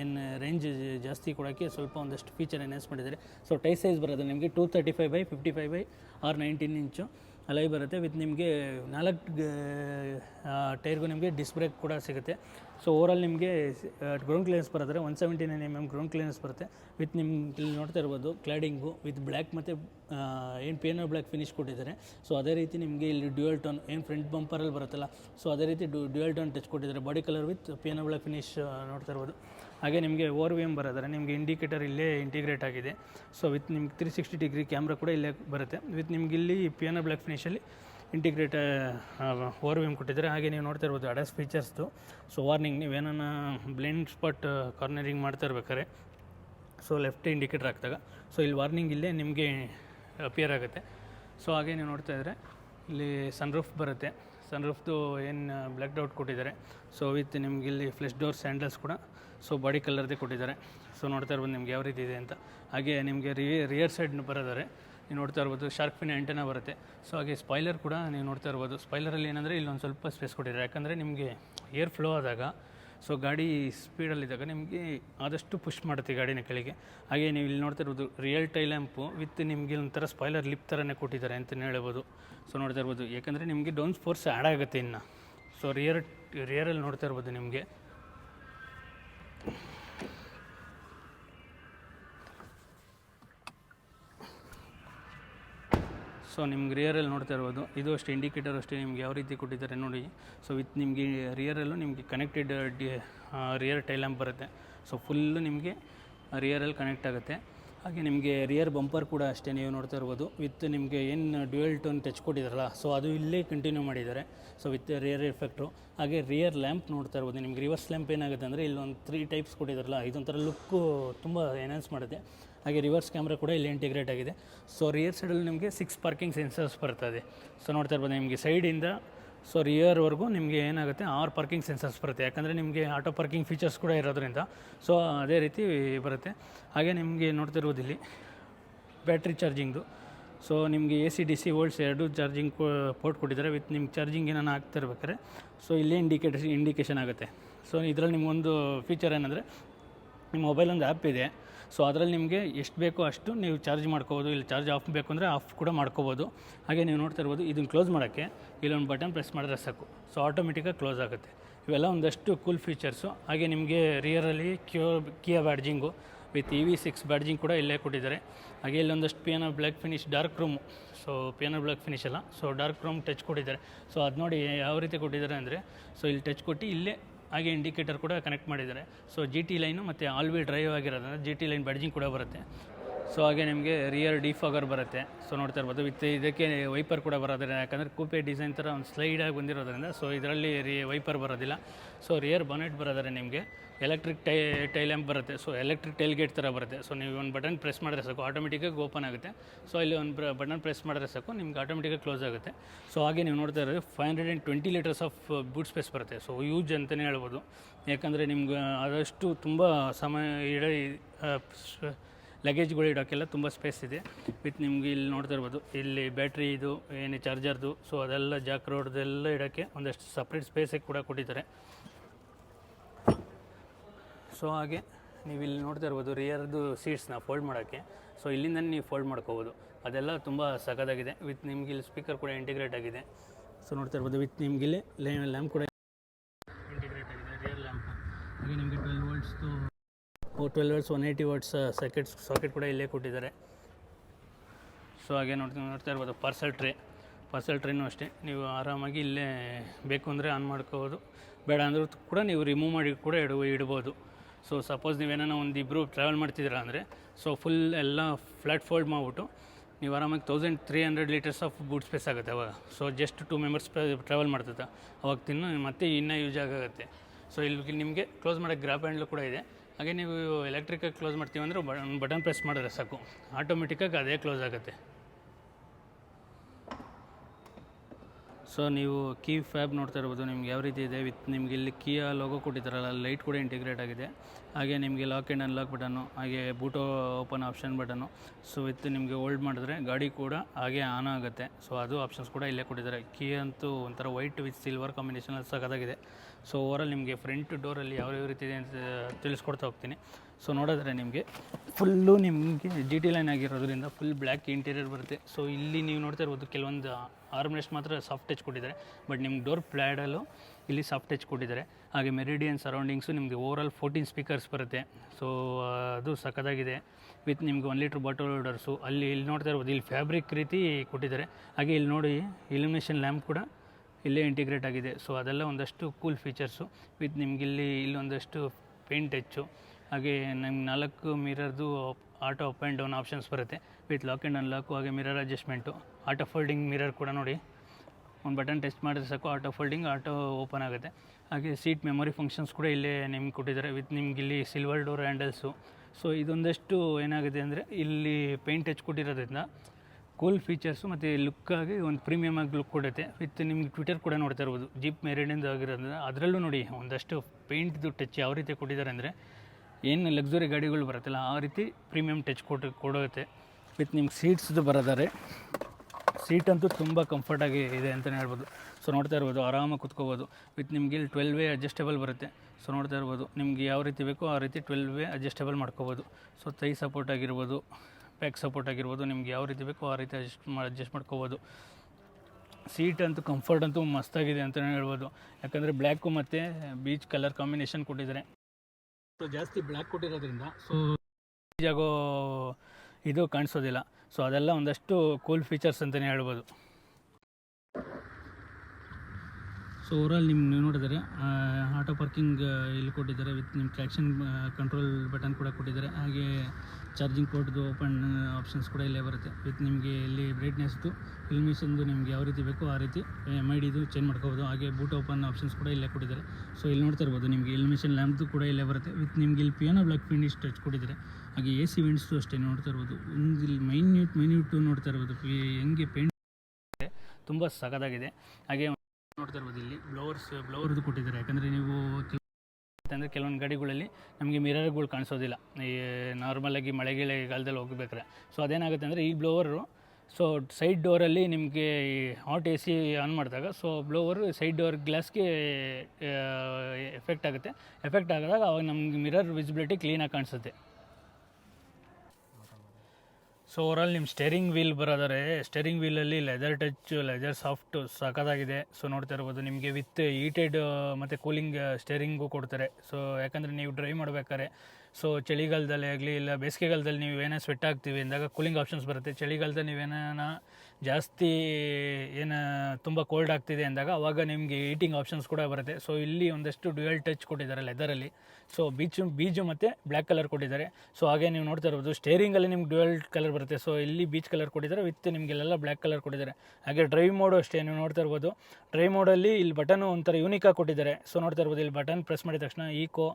ಏನು ರೇಂಜ್ ಜಾಸ್ತಿ ಕೊಡೋಕ್ಕೆ ಸ್ವಲ್ಪ ಒಂದಷ್ಟು ಫೀಚರ್ ಎನ್ಹಾನ್ಸ್ ಮಾಡಿದ್ದಾರೆ. ಸೊ ಟೈರ್ ಸೈಜ್ ಬರೋದು ನಿಮಗೆ two thirty five by fifty five by R nineteen inch alloy ಬರುತ್ತೆ ವಿತ್ ನಿಮಗೆ ನಾಲ್ಕು ಟೈರ್ಗೂ ನಿಮಗೆ ಡಿಸ್ ಬ್ರೇಕ್ ಕೂಡ ಸಿಗುತ್ತೆ. ಸೊ ಓವರಾಲ್ ನಿಮಗೆ ground clearance ಬರೋದ್ರೆ one seventy nine M M ground clearance ಬರುತ್ತೆ. ವಿತ್ ನಿಮ್ಮ ಇಲ್ಲಿ ನೋಡ್ತಾ ಇರ್ಬೋದು ಕ್ಲಾಡಿಂಗು ವಿತ್ ಬ್ಲ್ಯಾಕ್ ಮತ್ತು ಏನು ಪೇನೋ ಬ್ಲ್ಯಾಕ್ ಫಿನಿಶ್ ಕೊಟ್ಟಿದ್ದಾರೆ. ಸೊ ಅದೇ ರೀತಿ ನಿಮಗೆ ಇಲ್ಲಿ ಡ್ಯೂಯಲ್ ಟೋನ್ ಏನು ಫ್ರಂಟ್ ಬಂಪರಲ್ಲಿ ಬರುತ್ತಲ್ಲ ಸೊ ಅದೇ ರೀತಿ ಡು ಡ್ಯೂಯಲ್ ಟೋನ್ ಟಚ್ ಕೊಟ್ಟಿದ್ದಾರೆ. Body colour with piano black finish ನೋಡ್ತಾ ಇರ್ಬೋದು. ಹಾಗೆ ನಿಮಗೆ ಓವರ್ ವಿ ಎಂ ಬರೋದ್ರೆ ನಿಮಗೆ ಇಂಡಿಕೇಟರ್ ಇಲ್ಲೇ ಇಂಟಿಗ್ರೇಟ್ ಆಗಿದೆ. ಸೊ ವಿತ್ ನಿಮ್ಗೆ ತ್ರೀ ಸಿಕ್ಸ್ಟಿ ಡಿಗ್ರಿ ಕ್ಯಾಮ್ರಾ ಕೂಡ ಇಲ್ಲೇ ಬರುತ್ತೆ. ವಿತ್ ನಿಮ್ಗೆ ಇಲ್ಲಿ piano black ಫಿನಿಷಲ್ಲಿ integrate O R V M ಕೊಟ್ಟಿದ್ದಾರೆ. ಹಾಗೆ ನೀವು ನೋಡ್ತಾ ಇರ್ಬೋದು ಅಡಸ್ ಫೀಚರ್ಸ್ದು ಸೊ ವಾರ್ನಿಂಗ್ ನೀವೇನ ಬ್ಲೈಂಡ್ ಸ್ಪಾಟ್ ಕಾರ್ನರಿಂಗ್ ಮಾಡ್ತಾ ಇರ್ಬೇಕಾದ್ರೆ ಸೊ ಲೆಫ್ಟ್ ಇಂಡಿಕೇಟರ್ ಹಾಕಿದಾಗ ಸೊ ಇಲ್ಲಿ ವಾರ್ನಿಂಗ್ ಇಲ್ಲೇ ನಿಮಗೆ ಅಪಿಯರ್ ಆಗುತ್ತೆ. ಸೊ ಹಾಗೆ ನೀವು ನೋಡ್ತಾ ಇದ್ದರೆ ಇಲ್ಲಿ ಸನ್ರೂಫ್ ಬರುತ್ತೆ. ಸನ್ರೂಫ್ದು ಏನು ಬ್ಲ್ಯಾಕ್ ಡೌಟ್ ಕೊಟ್ಟಿದ್ದಾರೆ. ಸೊ ವಿತ್ ನಿಮಗೆ ಇಲ್ಲಿ ಫ್ಲೆಶ್ ಡೋರ್ ಸ್ಯಾಂಡಲ್ಸ್ ಕೂಡ ಸೊ ಬಾಡಿ ಕಲರ್ದೇ ಕೊಟ್ಟಿದ್ದಾರೆ. ಸೊ ನೋಡ್ತಾ ಇರ್ಬೋದು ನಿಮ್ಗೆ ಯಾವ ರೀತಿ ಇದೆ ಅಂತ. ಹಾಗೆ ನಿಮಗೆ ರಿಯರ್ ಸೈಡ್ ಬರೋದಾರೆ ನೀವು ನೋಡ್ತಾ ಇರ್ಬೋದು ಶಾರ್ಕ್ ಫಿನ್ ಎಂಟನ ಬರುತ್ತೆ. ಸೊ ಹಾಗೆ ಸ್ಪೈಲರ್ ಕೂಡ ನೀವು ನೋಡ್ತಾ ಇರ್ಬೋದು. ಸ್ಪೈಲರಲ್ಲಿ ಏನಂದರೆ ಇಲ್ಲೊಂದು ಸ್ವಲ್ಪ ಸ್ಪೇಸ್ ಕೊಟ್ಟಿದ್ದಾರೆ. ಯಾಕಂದರೆ ನಿಮಗೆ ಏರ್ ಫ್ಲೋ ಆದಾಗ ಸೊ ಗಾಡಿ ಸ್ಪೀಡಲ್ಲಿದ್ದಾಗ ನಿಮಗೆ ಆದಷ್ಟು ಪುಷ್ ಮಾಡುತ್ತೆ ಗಾಡಿನ ಕೆಳಗೆ. ಹಾಗೆ ನೀವು ಇಲ್ಲಿ ನೋಡ್ತಾ ಇರ್ಬೋದು ರಿಯಲ್ ಟೈ ಲ್ಯಾಂಪು ವಿತ್ ನಿಮಗೆ ಒಂಥರ ಸ್ಪೈಲರ್ ಲಿಪ್ ಥರನೇ ಕೊಟ್ಟಿದ್ದಾರೆ ಅಂತಲೇ ಹೇಳ್ಬೋದು. ಸೊ ನೋಡ್ತಾ ಇರ್ಬೋದು. ಯಾಕಂದರೆ ನಿಮಗೆ ಡೌನ್ ಫೋರ್ಸ್ ಆ್ಯಡ್ ಆಗುತ್ತೆ ಇನ್ನು. ಸೊ ರಿಯರ್ ರಿಯರಲ್ಲಿ ನೋಡ್ತಾ ಇರ್ಬೋದು ನಿಮಗೆ. ಸೊ ನಿಮ್ಗೆ ರಿಯರಲ್ಲಿ ನೋಡ್ತಾ ಇರ್ಬೋದು. ಇದು ಅಷ್ಟೇ ಇಂಡಿಕೇಟರ್ ಅಷ್ಟೇ ನಿಮ್ಗೆ ಯಾವ ರೀತಿ ಕೊಟ್ಟಿದ್ದಾರೆ ನೋಡಿ. ಸೊ ವಿತ್ ನಿಮಗೆ ರಿಯರಲ್ಲೂ ನಿಮಗೆ ಕನೆಕ್ಟೆಡ್ ಡಿ ರಿಯರ್ ಟೈಲ್ ಬರುತ್ತೆ. ಸೊ ಫುಲ್ಲು ನಿಮಗೆ ರಿಯರಲ್ಲಿ ಕನೆಕ್ಟ್ ಆಗುತ್ತೆ. ಹಾಗೆ ನಿಮಗೆ ರಿಯರ್ ಬಂಪರ್ ಕೂಡ ಅಷ್ಟೇ ನೀವು ನೋಡ್ತಾ ಇರ್ಬೋದು. ವಿತ್ ನಿಮಗೆ ಏನು ಡ್ಯುಯಲ್ ಟೋನ್ ಟಚ್ ಕೊಟ್ಟಿದ್ರಲ್ಲ ಸೊ ಅದು ಇಲ್ಲೇ ಕಂಟಿನ್ಯೂ ಮಾಡಿದ್ದಾರೆ. ಸೊ ವಿತ್ ರಿಯರ್ ಎಫೆಕ್ಟು ಹಾಗೆ ರಿಯರ್ ಲ್ಯಾಂಪ್ ನೋಡ್ತಾ ಇರ್ಬೋದು. ನಿಮ್ಗೆ ರಿವರ್ಸ್ ಲ್ಯಾಂಪ್ ಏನಾಗುತ್ತೆ ಅಂದರೆ ಇಲ್ಲೊಂದು ತ್ರೀ ಟೈಪ್ಸ್ ಕೊಟ್ಟಿದ್ರಲ್ಲ, ಇದೊಂಥರ ಲುಕ್ಕು ತುಂಬ ಎನ್ಹಾನ್ಸ್ ಮಾಡುತ್ತೆ. ಹಾಗೆ ರಿವರ್ಸ್ ಕ್ಯಾಮ್ರಾ ಕೂಡ ಇಲ್ಲಿ ಇಂಟಿಗ್ರೇಟ್ ಆಗಿದೆ. ಸೊ ರಿಯರ್ ಸೈಡಲ್ಲಿ ನಿಮಗೆ ಸಿಕ್ಸ್ ಪಾರ್ಕಿಂಗ್ ಸೆನ್ಸರ್ಸ್ ಬರ್ತದೆ. ಸೊ ನೋಡ್ತಾ ಇರ್ಬೋದು ನಿಮಗೆ ಸೈಡಿಂದ ಸೊ ರಿಯರ್ವರೆಗೂ ನಿಮಗೆ ಏನಾಗುತ್ತೆ? ಆರ್ ಪಾರ್ಕಿಂಗ್ ಸೆನ್ಸರ್ಸ್ ಬರುತ್ತೆ. ಯಾಕಂದರೆ ನಿಮಗೆ ಆಟೋ ಪಾರ್ಕಿಂಗ್ ಫೀಚರ್ಸ್ ಕೂಡ ಇರೋದ್ರಿಂದ. ಸೊ ಅದೇ ರೀತಿ ಬರುತ್ತೆ. ಹಾಗೆ ನಿಮಗೆ ನೋಡ್ತಿರ್ಬೋದು ಇಲ್ಲಿ ಬ್ಯಾಟ್ರಿ ಚಾರ್ಜಿಂಗ್ದು ಸೊ ನಿಮಗೆ A C D C volts ಎರಡು ಚಾರ್ಜಿಂಗ್ ಪೋರ್ಟ್ ಕೊಟ್ಟಿದ್ದಾರೆ. ವಿತ್ ನಿಮ್ಮ ಚಾರ್ಜಿಂಗ್ ಏನಾನ ಆಗ್ತಿರ್ಬೇಕಾದ್ರೆ ಸೊ ಇಲ್ಲೇ ಇಂಡಿಕೇಟರ್ ಇಂಡಿಕೇಷನ್ ಆಗುತ್ತೆ. ಸೊ ಇದರಲ್ಲಿ ನಿಮ್ಗೊಂದು ಫೀಚರ್ ಏನಂದರೆ, ನಿಮ್ಮ ಮೊಬೈಲ್ ಒಂದು ಆ್ಯಪ್ ಇದೆ. ಸೊ ಅದರಲ್ಲಿ ನಿಮಗೆ ಎಷ್ಟು ಬೇಕೋ ಅಷ್ಟು ನೀವು ಚಾರ್ಜ್ ಮಾಡ್ಕೋಬೋದು, ಇಲ್ಲಿ ಚಾರ್ಜ್ ಆಫ್ ಬೇಕು ಅಂದರೆ ಆಫ್ ಕೂಡ ಮಾಡ್ಕೋಬೋದು. ಹಾಗೆ ನೀವು ನೋಡ್ತಾ ಇರ್ಬೋದು, ಇದನ್ನು ಕ್ಲೋಸ್ ಮಾಡೋಕ್ಕೆ ಇಲ್ಲೊಂದು ಬಟನ್ ಪ್ರೆಸ್ ಮಾಡಿದ್ರೆ ಸಾಕು. ಸೊ ಆಟೋಮೆಟಿಕಾಗಿ ಕ್ಲೋಸ್ ಆಗುತ್ತೆ. ಇವೆಲ್ಲ ಒಂದಷ್ಟು ಕೂಲ್ ಫೀಚರ್ಸು. ಹಾಗೆ ನಿಮಗೆ ರಿಯರಲ್ಲಿ ಕ್ಯೋ Kia badging with E V six badging ಕೂಡ ಇಲ್ಲೇ ಕೊಟ್ಟಿದ್ದಾರೆ. ಹಾಗೆ ಇಲ್ಲೊಂದಷ್ಟು piano black finish dark room so piano black finish ಅಲ್ಲ. ಸೊ ಡಾರ್ಕ್ ರೂಮ್ ಟಚ್ ಕೊಟ್ಟಿದ್ದಾರೆ. ಸೊ ಅದು ನೋಡಿ ಯಾವ ರೀತಿ ಕೊಟ್ಟಿದ್ದಾರೆ ಅಂದರೆ ಸೊ ಇಲ್ಲಿ ಟಚ್ ಕೊಟ್ಟು ಇಲ್ಲೇ ಹಾಗೆ ಇಂಡಿಕೇಟರ್ ಕೂಡ ಕನೆಕ್ಟ್ ಮಾಡಿದ್ದಾರೆ. ಸೊ ಜಿ ಟಿ ಲೈನು ಮತ್ತು ಆಲ್ ಡ್ರೈವ್ ಆಗಿರೋದ್ರಿಂದ ಜಿ ಟಿ ಲೈನ್ ಬಡ್ಜಿಂಗ್ ಕೂಡ ಬರುತ್ತೆ. ಸೊ ಹಾಗೆ ನಿಮಗೆ ರಿಯರ್ ಡಿಫಾಗರ್ ಬರುತ್ತೆ. ಸೊ ನೋಡ್ತಾ ಇರ್ಬೋದು. ವಿತ್ ಇದಕ್ಕೆ ವೈಪರ್ ಕೂಡ ಬರೋದಿಲ್ಲ. ಯಾಕಂದರೆ ಕೂಪೆ ಡಿಸೈನ್ ಥರ ಒಂದು ಸ್ಲೈಡಾಗಿ ಬಂದಿರೋದ್ರಿಂದ ಸೊ ಇದರಲ್ಲಿ ರಿ ವೈಪರ್ ಬರೋದಿಲ್ಲ. ಸೊ ರಿಯರ್ ಬನೆಟ್ ಬರೋದ್ರೆ ನಿಮಗೆ ಎಲೆಕ್ಟ್ರಿಕ್ ಟೈ ಟೈಲ್ ಲ್ಯಾಂಪ್ ಬರುತ್ತೆ. ಸೊ ಎಲೆಕ್ಟ್ರಿಕ್ ಟೈಲ್ ಗೇಟ್ ಥರ ಬರುತ್ತೆ. ಸೊ ನೀವು ಒಂದು ಬಟನ್ ಪ್ರೆಸ್ ಮಾಡಿದ್ರೆ ಸಾಕು. ಆಟೋಮೆಟಿಕಾಗಿ ಓಪನ್ ಆಗುತ್ತೆ. ಸೊ ಇಲ್ಲಿ ಒಂದು ಬಟನ್ ಪ್ರೆಸ್ ಮಾಡಿದ್ರೆ ಸಾಕು, ನಿಮ್ಗೆ ಆಟೋಮೆಟಿಕಾಗಿ ಕ್ಲೋಸ್ ಆಗುತ್ತೆ. ಸೊ ಹಾಗೆ ನೀವು ನೋಡ್ತಾ ಇರೋದು five hundred and twenty litres of boot space ಬರುತ್ತೆ. ಸೊ ಯೂಜ್ ಅಂತಲೇ ಹೇಳ್ಬೋದು. ಯಾಕಂದರೆ ನಿಮ್ಗೆ ಆದಷ್ಟು ತುಂಬ ಸಮಯ, ಇಡ ಲಗೇಜ್ಗಳು ಇಡೋಕ್ಕೆಲ್ಲ ತುಂಬ ಸ್ಪೇಸ್ ಇದೆ. ವಿತ್ ನಿಮ್ಗೆ ಇಲ್ಲಿ ನೋಡ್ತಾ ಇರ್ಬೋದು ಇಲ್ಲಿ ಬ್ಯಾಟ್ರಿ ಇದು, ಏನು ಚಾರ್ಜರ್ದು ಸೊ ಅದೆಲ್ಲ ಜಾಕ್ ರೋಡ್ದೆಲ್ಲ ಇಡೋಕ್ಕೆ ಒಂದಷ್ಟು ಸಪ್ರೇಟ್ ಸ್ಪೇಸಿಗೆ ಕೂಡ ಕೊಟ್ಟಿದ್ದಾರೆ. ಸೊ ಹಾಗೆ ನೀವು ಇಲ್ಲಿ ನೋಡ್ತಾ ಇರ್ಬೋದು ರಿಯರ್ದು ಸೀಟ್ಸ್ನ ಫೋಲ್ಡ್ ಮಾಡೋಕ್ಕೆ ಸೊ ಇಲ್ಲಿಂದ ನೀವು ಫೋಲ್ಡ್ ಮಾಡ್ಕೋಬೋದು. ಅದೆಲ್ಲ ತುಂಬ ಸಖತ್ತಾಗಿದೆ. ವಿತ್ ನಿಮ್ಗೆ ಇಲ್ಲಿ ಸ್ಪೀಕರ್ ಕೂಡ ಇಂಟಿಗ್ರೇಟ್ ಆಗಿದೆ. ಸೊ ನೋಡ್ತಾ ಇರ್ಬೋದು ವಿತ್ ನಿಮ್ಗೆ ಇಲ್ಲಿ ಲ್ಯಾಂಪ್ ಕೂಡ ಇಂಟಿಗ್ರೇಟ್ ಆಗಿದೆ ರಿಯರ್ ಲ್ಯಾಂಪ್ ಹಾಗೆ ನಿಮಗೆ twelve ವೋಲ್ಟ್ಸ್ದು twelve volts one eighty watts socket socket ಕೂಡ ಇಲ್ಲೇ ಕೊಟ್ಟಿದ್ದಾರೆ. ಸೊ ಹಾಗೆ ನೋಡ್ತೀನಿ ನೋಡ್ತಾ ಇರ್ಬೋದು ಪಾರ್ಸಲ್ ಟ್ರೇ ಪಾರ್ಸಲ್ ಟ್ರೇನೂ ಅಷ್ಟೇ. ನೀವು ಆರಾಮಾಗಿ ಇಲ್ಲೇ ಬೇಕು ಅಂದರೆ ಆನ್ ಮಾಡ್ಕೋಬೋದು. ಬೇಡ ಅಂದರೂ ಕೂಡ ನೀವು ರಿಮೂವ್ ಮಾಡಿ ಕೂಡ ಇಡ ಇಡ್ಬೋದು. ಸೊ ಸಪೋಸ್ ನೀವೇನೋ ಒಂದು ಇಬ್ಬರು ಟ್ರಾವೆಲ್ ಮಾಡ್ತಿದ್ದೀರಾ ಅಂದರೆ ಸೊ ಫುಲ್ ಎಲ್ಲ ಫ್ಲಾಟ್ ಫೋಲ್ಡ್ ಮಾಡಿಬಿಟ್ಟು ನೀವು ಆರಾಮಾಗಿ thousand three hundred litres of boot space ಆಗುತ್ತೆ ಅವಾಗ. So just two members travel ಮಾಡ್ತದೆ ಅವಾಗ ತಿನ್ನು, ಮತ್ತೆ ಇನ್ನೂ ಯೂಸ್ ಆಗುತ್ತೆ. ಸೊ ಇಲ್ಲಿ ನಿಮಗೆ ಕ್ಲೋಸ್ ಮಾಡೋಕ್ಕೆ ಗ್ರಾಪ್ ಹ್ಯಾಂಡ್ಲು ಕೂಡ ಇದೆ. ಹಾಗೆ ನೀವು ಎಲೆಕ್ಟ್ರಿಕಾಗಿ ಕ್ಲೋಸ್ ಮಾಡ್ತೀವಿ ಅಂದರೆ ಬಟನ್ ಪ್ರೆಸ್ ಮಾಡಿದ್ರೆ ಸಾಕು. ಆಟೋಮೆಟಿಕ್ಕಾಗಿ ಅದೇ ಕ್ಲೋಸ್ ಆಗುತ್ತೆ. ಸೊ ನೀವು ಕೀ ಫ್ಯಾಬ್ ನೋಡ್ತಾ ಇರ್ಬೋದು. ನಿಮ್ಗೆ ಯಾವ ರೀತಿ ಇದೆ? ವಿತ್ ನಿಮ್ಗೆ ಇಲ್ಲಿ ಕೀಯ ಲೋಗೋ ಕೊಟ್ಟಿದ್ದಾರಲ್ಲ ಲೈಟ್ ಕೂಡ ಇಂಟಿಗ್ರೇಟ್ ಆಗಿದೆ. ಹಾಗೆ ನಿಮಗೆ ಲಾಕ್ ಆ್ಯಂಡ್ ಅನ್ಲಾಕ್ ಬಟನ್ನು ಹಾಗೆ boot open option button so with ನಿಮಗೆ ಹೋಲ್ಡ್ ಮಾಡಿದ್ರೆ ಗಾಡಿ ಕೂಡ ಹಾಗೆ ಆನ್ ಆಗುತ್ತೆ. ಸೊ ಅದು ಆಪ್ಷನ್ಸ್ ಕೂಡ ಇಲ್ಲೇ ಕೊಟ್ಟಿದ್ದಾರೆ. ಕೀ ಅಂತೂ ಒಂಥರ ವೈಟ್ ವಿತ್ ಸಿಲ್ವರ್ ಕಾಂಬಿನೇಷನ್ ಸಖತ್ತಾಗಿದೆ. ಸೊ ಓವರಾಲ್ ನಿಮಗೆ ಫ್ರಂಟ್ ಡೋರಲ್ಲಿ ಯಾವ ಯಾವ ರೀತಿ ಇದೆ ಅಂತ ತಿಳಿಸ್ಕೊಡ್ತಾ ಹೋಗ್ತೀನಿ. ಸೊ ನೋಡಿದ್ರೆ ನಿಮಗೆ ಫುಲ್ಲು ನಿಮಗೆ ಜಿ ಟಿ ಲೈನ್ ಆಗಿರೋದ್ರಿಂದ ಫುಲ್ ಬ್ಲ್ಯಾಕ್ ಇಂಟೀರಿಯರ್ ಬರುತ್ತೆ. ಸೊ ಇಲ್ಲಿ ನೀವು ನೋಡ್ತಾ ಇರ್ಬೋದು ಕೆಲವೊಂದು ಆರ್ಮ್ರೆಸ್ಟ್ ಮಾತ್ರ ಸಾಫ್ಟ್ ಟಚ್ ಕೊಟ್ಟಿದ್ದಾರೆ. ಬಟ್ ನಿಮ್ಗೆ ಡೋರ್ ಪ್ಲ್ಯಾಡಲ್ಲು ಇಲ್ಲಿ ಸಾಫ್ಟ್ ಟಚ್ ಕೊಟ್ಟಿದ್ದಾರೆ. ಹಾಗೆ ಮೆರಿಡಿಯನ್ ಸರೌಂಡಿಂಗ್ಸು ನಿಮಗೆ ಓವರಾಲ್ ಫೋರ್ಟೀನ್ ಸ್ಪೀಕರ್ಸ್ ಬರುತ್ತೆ. ಸೊ ಅದು ಸಖತ್ತಾಗಿದೆ. ವಿತ್ ನಿಮ್ಗೆ ಒನ್ ಲೀಟ್ರ್ ಬಾಟಲ್ ಹೋಲ್ಡರ್ಸು ಅಲ್ಲಿ ಇಲ್ಲಿ ನೋಡ್ತಾ ಇರ್ಬೋದು, ಇಲ್ಲಿ ಫ್ಯಾಬ್ರಿಕ್ ರೀತಿ ಕೊಟ್ಟಿದ್ದಾರೆ. ಹಾಗೆ ಇಲ್ಲಿ ನೋಡಿ ಇಲ್ಯುಮಿನೇಷನ್ ಲ್ಯಾಂಪ್ ಕೂಡ ಇಲ್ಲೇ ಇಂಟಿಗ್ರೇಟ್ ಆಗಿದೆ. ಸೊ ಅದೆಲ್ಲ ಒಂದಷ್ಟು ಕೂಲ್ ಫೀಚರ್ಸು ವಿತ್ ನಿಮ್ಗೆ ಇಲ್ಲಿ ಇಲ್ಲೊಂದಷ್ಟು ಪೇಂಟ್ ಹೆಚ್ಚು. ಹಾಗೆ ನಮ್ಗೆ ನಾಲ್ಕು ಮಿರರ್ದು auto up and down options ಬರುತ್ತೆ. ವಿತ್ ಲಾಕ್ ಆ್ಯಂಡ್ ಅನ್ಲಾಕು ಹಾಗೆ mirror adjustment auto folding mirror ಕೂಡ ನೋಡಿ. ಒಂದು ಬಟನ್ ಟೆಸ್ಟ್ ಮಾಡಿದ್ರೆ ಸಾಕು ಆಟೋ ಫೋಲ್ಡಿಂಗ್ ಆಟೋ ಓಪನ್ ಆಗುತ್ತೆ. ಹಾಗೆ ಸೀಟ್ ಮೆಮೊರಿ ಫಂಕ್ಷನ್ಸ್ ಕೂಡ ಇಲ್ಲೇ ನಿಮ್ಗೆ ಕೊಟ್ಟಿದ್ದಾರೆ. ವಿತ್ ನಿಮ್ಗೆ ಇಲ್ಲಿ ಸಿಲ್ವರ್ ಡೋರ್ ಹ್ಯಾಂಡಲ್ಸು ಸೊ ಇದೊಂದಷ್ಟು ಏನಾಗಿದೆ ಅಂದರೆ, ಇಲ್ಲಿ ಪೇಂಟ್ ಟಚ್ ಕೊಟ್ಟಿರೋದ್ರಿಂದ ಕೂಲ್ ಫೀಚರ್ಸು ಮತ್ತು ಲುಕ್ಕಾಗಿ ಒಂದು ಪ್ರೀಮಿಯಮ್ ಆಗಿ ಲುಕ್ ಕೊಡುತ್ತೆ. ವಿತ್ ನಿಮ್ಗೆ ಟ್ವಿಟರ್ ಕೂಡ ನೋಡ್ತಾ ಇರ್ಬೋದು. ಜೀಪ್ ಮೆರಿಡಿಂದ ಆಗಿರೋದ್ರಿಂದ ಅದರಲ್ಲೂ ನೋಡಿ ಒಂದಷ್ಟು ಪೇಂಟ್ದು ಟಚ್ ಯಾವ ರೀತಿ ಕೊಟ್ಟಿದ್ದಾರೆ ಅಂದರೆ ಏನು ಲಕ್ಸುರಿ ಗಾಡಿಗಳು ಬರುತ್ತಲ್ಲ ಆ ರೀತಿ ಪ್ರೀಮಿಯಮ್ ಟಚ್ ಕೊಟ್ಟು ಕೊಡುತ್ತೆ. ವಿತ್ ನಿಮ್ಗೆ ಸೀಟ್ಸ್ದು ಬರೋದಾರೆ. ಸೀಟ್ ಅಂತೂ ತುಂಬ ಕಂಫರ್ಟಾಗಿ ಇದೆ ಅಂತಲೇ ಹೇಳ್ಬೋದು. ಸೊ ನೋಡ್ತಾ ಇರ್ಬೋದು, ಆರಾಮಾಗಿ ಕುತ್ಕೋಬೋದು. ವಿತ್ ನಿಮ್ಗೆ ಇಲ್ಲಿ ಟ್ವೆಲ್ ವೇ ಅಡ್ಜಸ್ಟೇಬಲ್ ಬರುತ್ತೆ. ಸೊ ನೋಡ್ತಾ ಇರ್ಬೋದು, ನಿಮ್ಗೆ ಯಾವ ರೀತಿ ಬೇಕೋ ಆ ರೀತಿ ಟ್ವೆಲ್ ವೇ ಅಡ್ಜಸ್ಟೇಬಲ್ ಮಾಡ್ಕೋಬೋದು. ಸೊ ತೈ ಸಪೋರ್ಟ್ ಆಗಿರ್ಬೋದು. ಬ್ಯಾಕ್ ಸಪೋರ್ಟ್ ಆಗಿರ್ಬೋದು, ನಿಮ್ಗೆ ಯಾವ ರೀತಿ ಬೇಕೋ ಆ ರೀತಿ ಅಡ್ಜಸ್ಟ್ ಮಾಡಿ ಅಡ್ಜಸ್ಟ್ ಮಾಡ್ಕೋಬೋದು. ಸೀಟ್ ಅಂತೂ ಕಂಫರ್ಟ್ ಅಂತೂ ಮಸ್ತಾಗಿದೆ ಅಂತಲೇ ಹೇಳ್ಬೋದು. ಯಾಕಂದರೆ ಬ್ಲ್ಯಾಕು ಮತ್ತು ಬೀಚ್ ಕಲರ್ ಕಾಂಬಿನೇಷನ್ ಕೊಟ್ಟಿದ್ದಾರೆ. ಸೊ ಜಾಸ್ತಿ ಬ್ಲ್ಯಾಕ್ ಕೊಟ್ಟಿರೋದ್ರಿಂದ ಸೊ ಆಗೋ ಇದು ಕಾಣಿಸೋದಿಲ್ಲ. ಸೊ ಅದೆಲ್ಲ ಒಂದಷ್ಟು ಕೂಲ್ ಫೀಚರ್ಸ್ ಅಂತಲೇ ಹೇಳ್ಬೋದು. ಸೊ ಓವರಾಲ್ ನಿಮ್ಗೆ ನೀವು ನೋಡಿದರೆ ಆಟೋ ಪಾರ್ಕಿಂಗ್ ಇಲ್ಲಿ ಕೊಟ್ಟಿದ್ದಾರೆ ವಿತ್ ನಿಮ್ಮ ಟ್ರ್ಯಾಕ್ಷನ್ ಕಂಟ್ರೋಲ್ ಬಟನ್ ಕೂಡ ಕೊಟ್ಟಿದ್ದಾರೆ. ಹಾಗೆ ಚಾರ್ಜಿಂಗ್ ಪೋರ್ಟ್ದು ಓಪನ್ ಆಪ್ಷನ್ಸ್ ಕೂಡ ಇಲ್ಲೇ ಬರುತ್ತೆ. ವಿತ್ ನಿಮಗೆ ಇಲ್ಲಿ ಬ್ರೈಟ್ನೆಸ್ದು ಇಲ್ಮಿಷನ್ದು ನಿಮ್ಗೆ ಯಾವ ರೀತಿ ಬೇಕೋ ಆ ರೀತಿ ಎಂ ಐ ಡಿದು ಚೇಂಜ್ ಮಾಡ್ಕೋಬೋದು. ಹಾಗೆ ಬೂಟ್ ಓಪನ್ ಆಪ್ಷನ್ಸ್ ಕೂಡ ಇಲ್ಲೇ ಕೊಟ್ಟಿದ್ದಾರೆ. ಸೊ ಇಲ್ಲಿ ನೋಡ್ತಾ ಇರ್ಬೋದು, ನಿಮಗೆ ಇಲ್ಮಿಷನ್ ಲ್ಯಾಂಪ್ದು ಕೂಡ ಇಲ್ಲೇ ಬರುತ್ತೆ. ವಿತ್ ನಿಮ್ಗೆ ಇಲ್ಲಿ ಪಿಯಾನೋ ಬ್ಲಾಕ್ ಫಿನಿಶ್ ಟಚ್ ಕೊಟ್ಟಿದ್ದಾರೆ. ಹಾಗೆ ಎ ಸಿ ವಿಂಡ್ಸು ಅಷ್ಟೇ ನೋಡ್ತಾ ಇರ್ಬೋದು. ಒಂದು ಇಲ್ಲಿ ಮೈನ್ಯೂಟ್ ಮೈನ್ಯೂಟು ನೋಡ್ತಾ ಇರ್ಬೋದು. ಹೆಂಗೆ ಪೇಂಟ್ ತುಂಬ ಸಖತ್ತಾಗಿದೆ. ಹಾಗೆ ನೋಡ್ತಾ ಇರ್ಬೋದು ಇಲ್ಲಿ. ಬ್ಲೌರ್ಸ್ ಬ್ಲೌರ್ದು ಕೊಟ್ಟಿದ್ದಾರೆ. ಯಾಕಂದರೆ ನೀವು ಅಂದರೆ ಕೆಲವೊಂದು ಗಾಡಿಗಳಲ್ಲಿ ನಮಗೆ ಮಿರರ್ಗಳು ಕಾಣಿಸೋದಿಲ್ಲ. ಈ ನಾರ್ಮಲಾಗಿ ಮಳೆಗಾಲದಲ್ಲಿ ಹೋಗ್ಬೇಕಾರೆ ಸೊ ಅದೇನಾಗುತ್ತೆ ಅಂದರೆ ಈ ಬ್ಲೋವರು ಸೊ ಸೈಡ್ ಡೋರಲ್ಲಿ ನಿಮಗೆ ಹಾಟ್ ಎ ಸಿ ಆನ್ ಮಾಡಿದಾಗ ಸೊ ಬ್ಲೋವರ್ ಸೈಡ್ ಡೋರ್ ಗ್ಲಾಸ್ಗೆ ಎಫೆಕ್ಟ್ ಆಗುತ್ತೆ. ಎಫೆಕ್ಟ್ ಆದಾಗ ಅವಾಗ ನಮ್ಗೆ ಮಿರರ್ ವಿಸಿಬಿಲಿಟಿ ಕ್ಲೀನಾಗಿ ಕಾಣಿಸುತ್ತೆ. ಸೊ ಓವರಾಲ್ ನಿಮ್ಮ ಸ್ಟೇರಿಂಗ್ ವೀಲ್ ಬರೋದಾರೆ ಸ್ಟೇರಿಂಗ್ ವೀಲಲ್ಲಿ ಲೆದರ್ ಟಚ್ ಲೆದರ್ ಸಾಫ್ಟ್ ಸಖತ್ತಾಗಿದೆ ಸೊ ನೋಡ್ತಾ ಇರ್ಬೋದು, ನಿಮಗೆ ವಿತ್ ಹೀಟೆಡ್ ಮತ್ತು ಕೂಲಿಂಗ್ ಸ್ಟೇರಿಂಗು ಕೊಡ್ತಾರೆ. ಸೊ ಯಾಕಂದರೆ ನೀವು ಡ್ರೈವ್ ಮಾಡಬೇಕಾದ್ರೆ ಸೊ ಚಳಿಗಾಲದಲ್ಲಿ ಆಗಲಿ, ಇಲ್ಲ ಬೇಸಿಗೆಗಾಲದಲ್ಲಿ ನೀವು ಏನೇ ಸ್ವೆಟ್ ಆಗ್ತೀವಿ ಅಂದಾಗ ಕೂಲಿಂಗ್ ಆಪ್ಷನ್ಸ್ ಬರುತ್ತೆ. ಚಳಿಗಾಲದಲ್ಲಿ ನೀವೇನ ಜಾಸ್ತಿ ಏನು ತುಂಬ ಕೋಲ್ಡ್ ಆಗ್ತಿದೆ ಅಂದಾಗ ಅವಾಗ ನಿಮಗೆ ಈಟಿಂಗ್ ಆಪ್ಷನ್ಸ್ ಕೂಡ ಬರುತ್ತೆ. ಸೊ ಇಲ್ಲಿ ಒಂದಷ್ಟು ಡ್ಯುಯಲ್ ಟಚ್ ಕೊಟ್ಟಿದ್ದಾರೆ ಲೆದರಲ್ಲಿ ಸೊ ಬೀಚು ಬೀಜು ಮತ್ತು ಬ್ಲ್ಯಾಕ್ ಕಲರ್ ಕೊಟ್ಟಿದ್ದಾರೆ. ಸೊ ಹಾಗೆ ನೀವು ನೋಡ್ತಾ ಇರ್ಬೋದು ಸ್ಟೇರಿಂಗಲ್ಲಿ ನಿಮ್ಗೆ ಡ್ಯುಯಲ್ ಕಲರ್ ಬರುತ್ತೆ. ಸೊ ಇಲ್ಲಿ ಬೀಚ್ ಕಲರ್ ಕೊಟ್ಟಿದ್ದಾರೆ ವಿತ್ ನಿಮಗೆಲ್ಲ ಬ್ಲ್ಯಾಕ್ ಕಲರ್ ಕೊಟ್ಟಿದ್ದಾರೆ. ಹಾಗೆ ಡ್ರೈವ್ ಮೋಡು ಅಷ್ಟೇ, ನೀವು ನೋಡ್ತಾ ಇರ್ಬೋದು. ಡ್ರೈವ್ ಮೋಡಲ್ಲಿ ಇಲ್ಲಿ ಬಟನ್ ಒಂಥರ ಯೂನಿಕಾಗಿ ಕೊಟ್ಟಿದ್ದಾರೆ. ಸೊ ನೋಡ್ತಾ ಇರ್ಬೋದು, ಇಲ್ಲಿ ಬಟನ್ ಪ್ರೆಸ್ ಮಾಡಿದ ತಕ್ಷಣ eco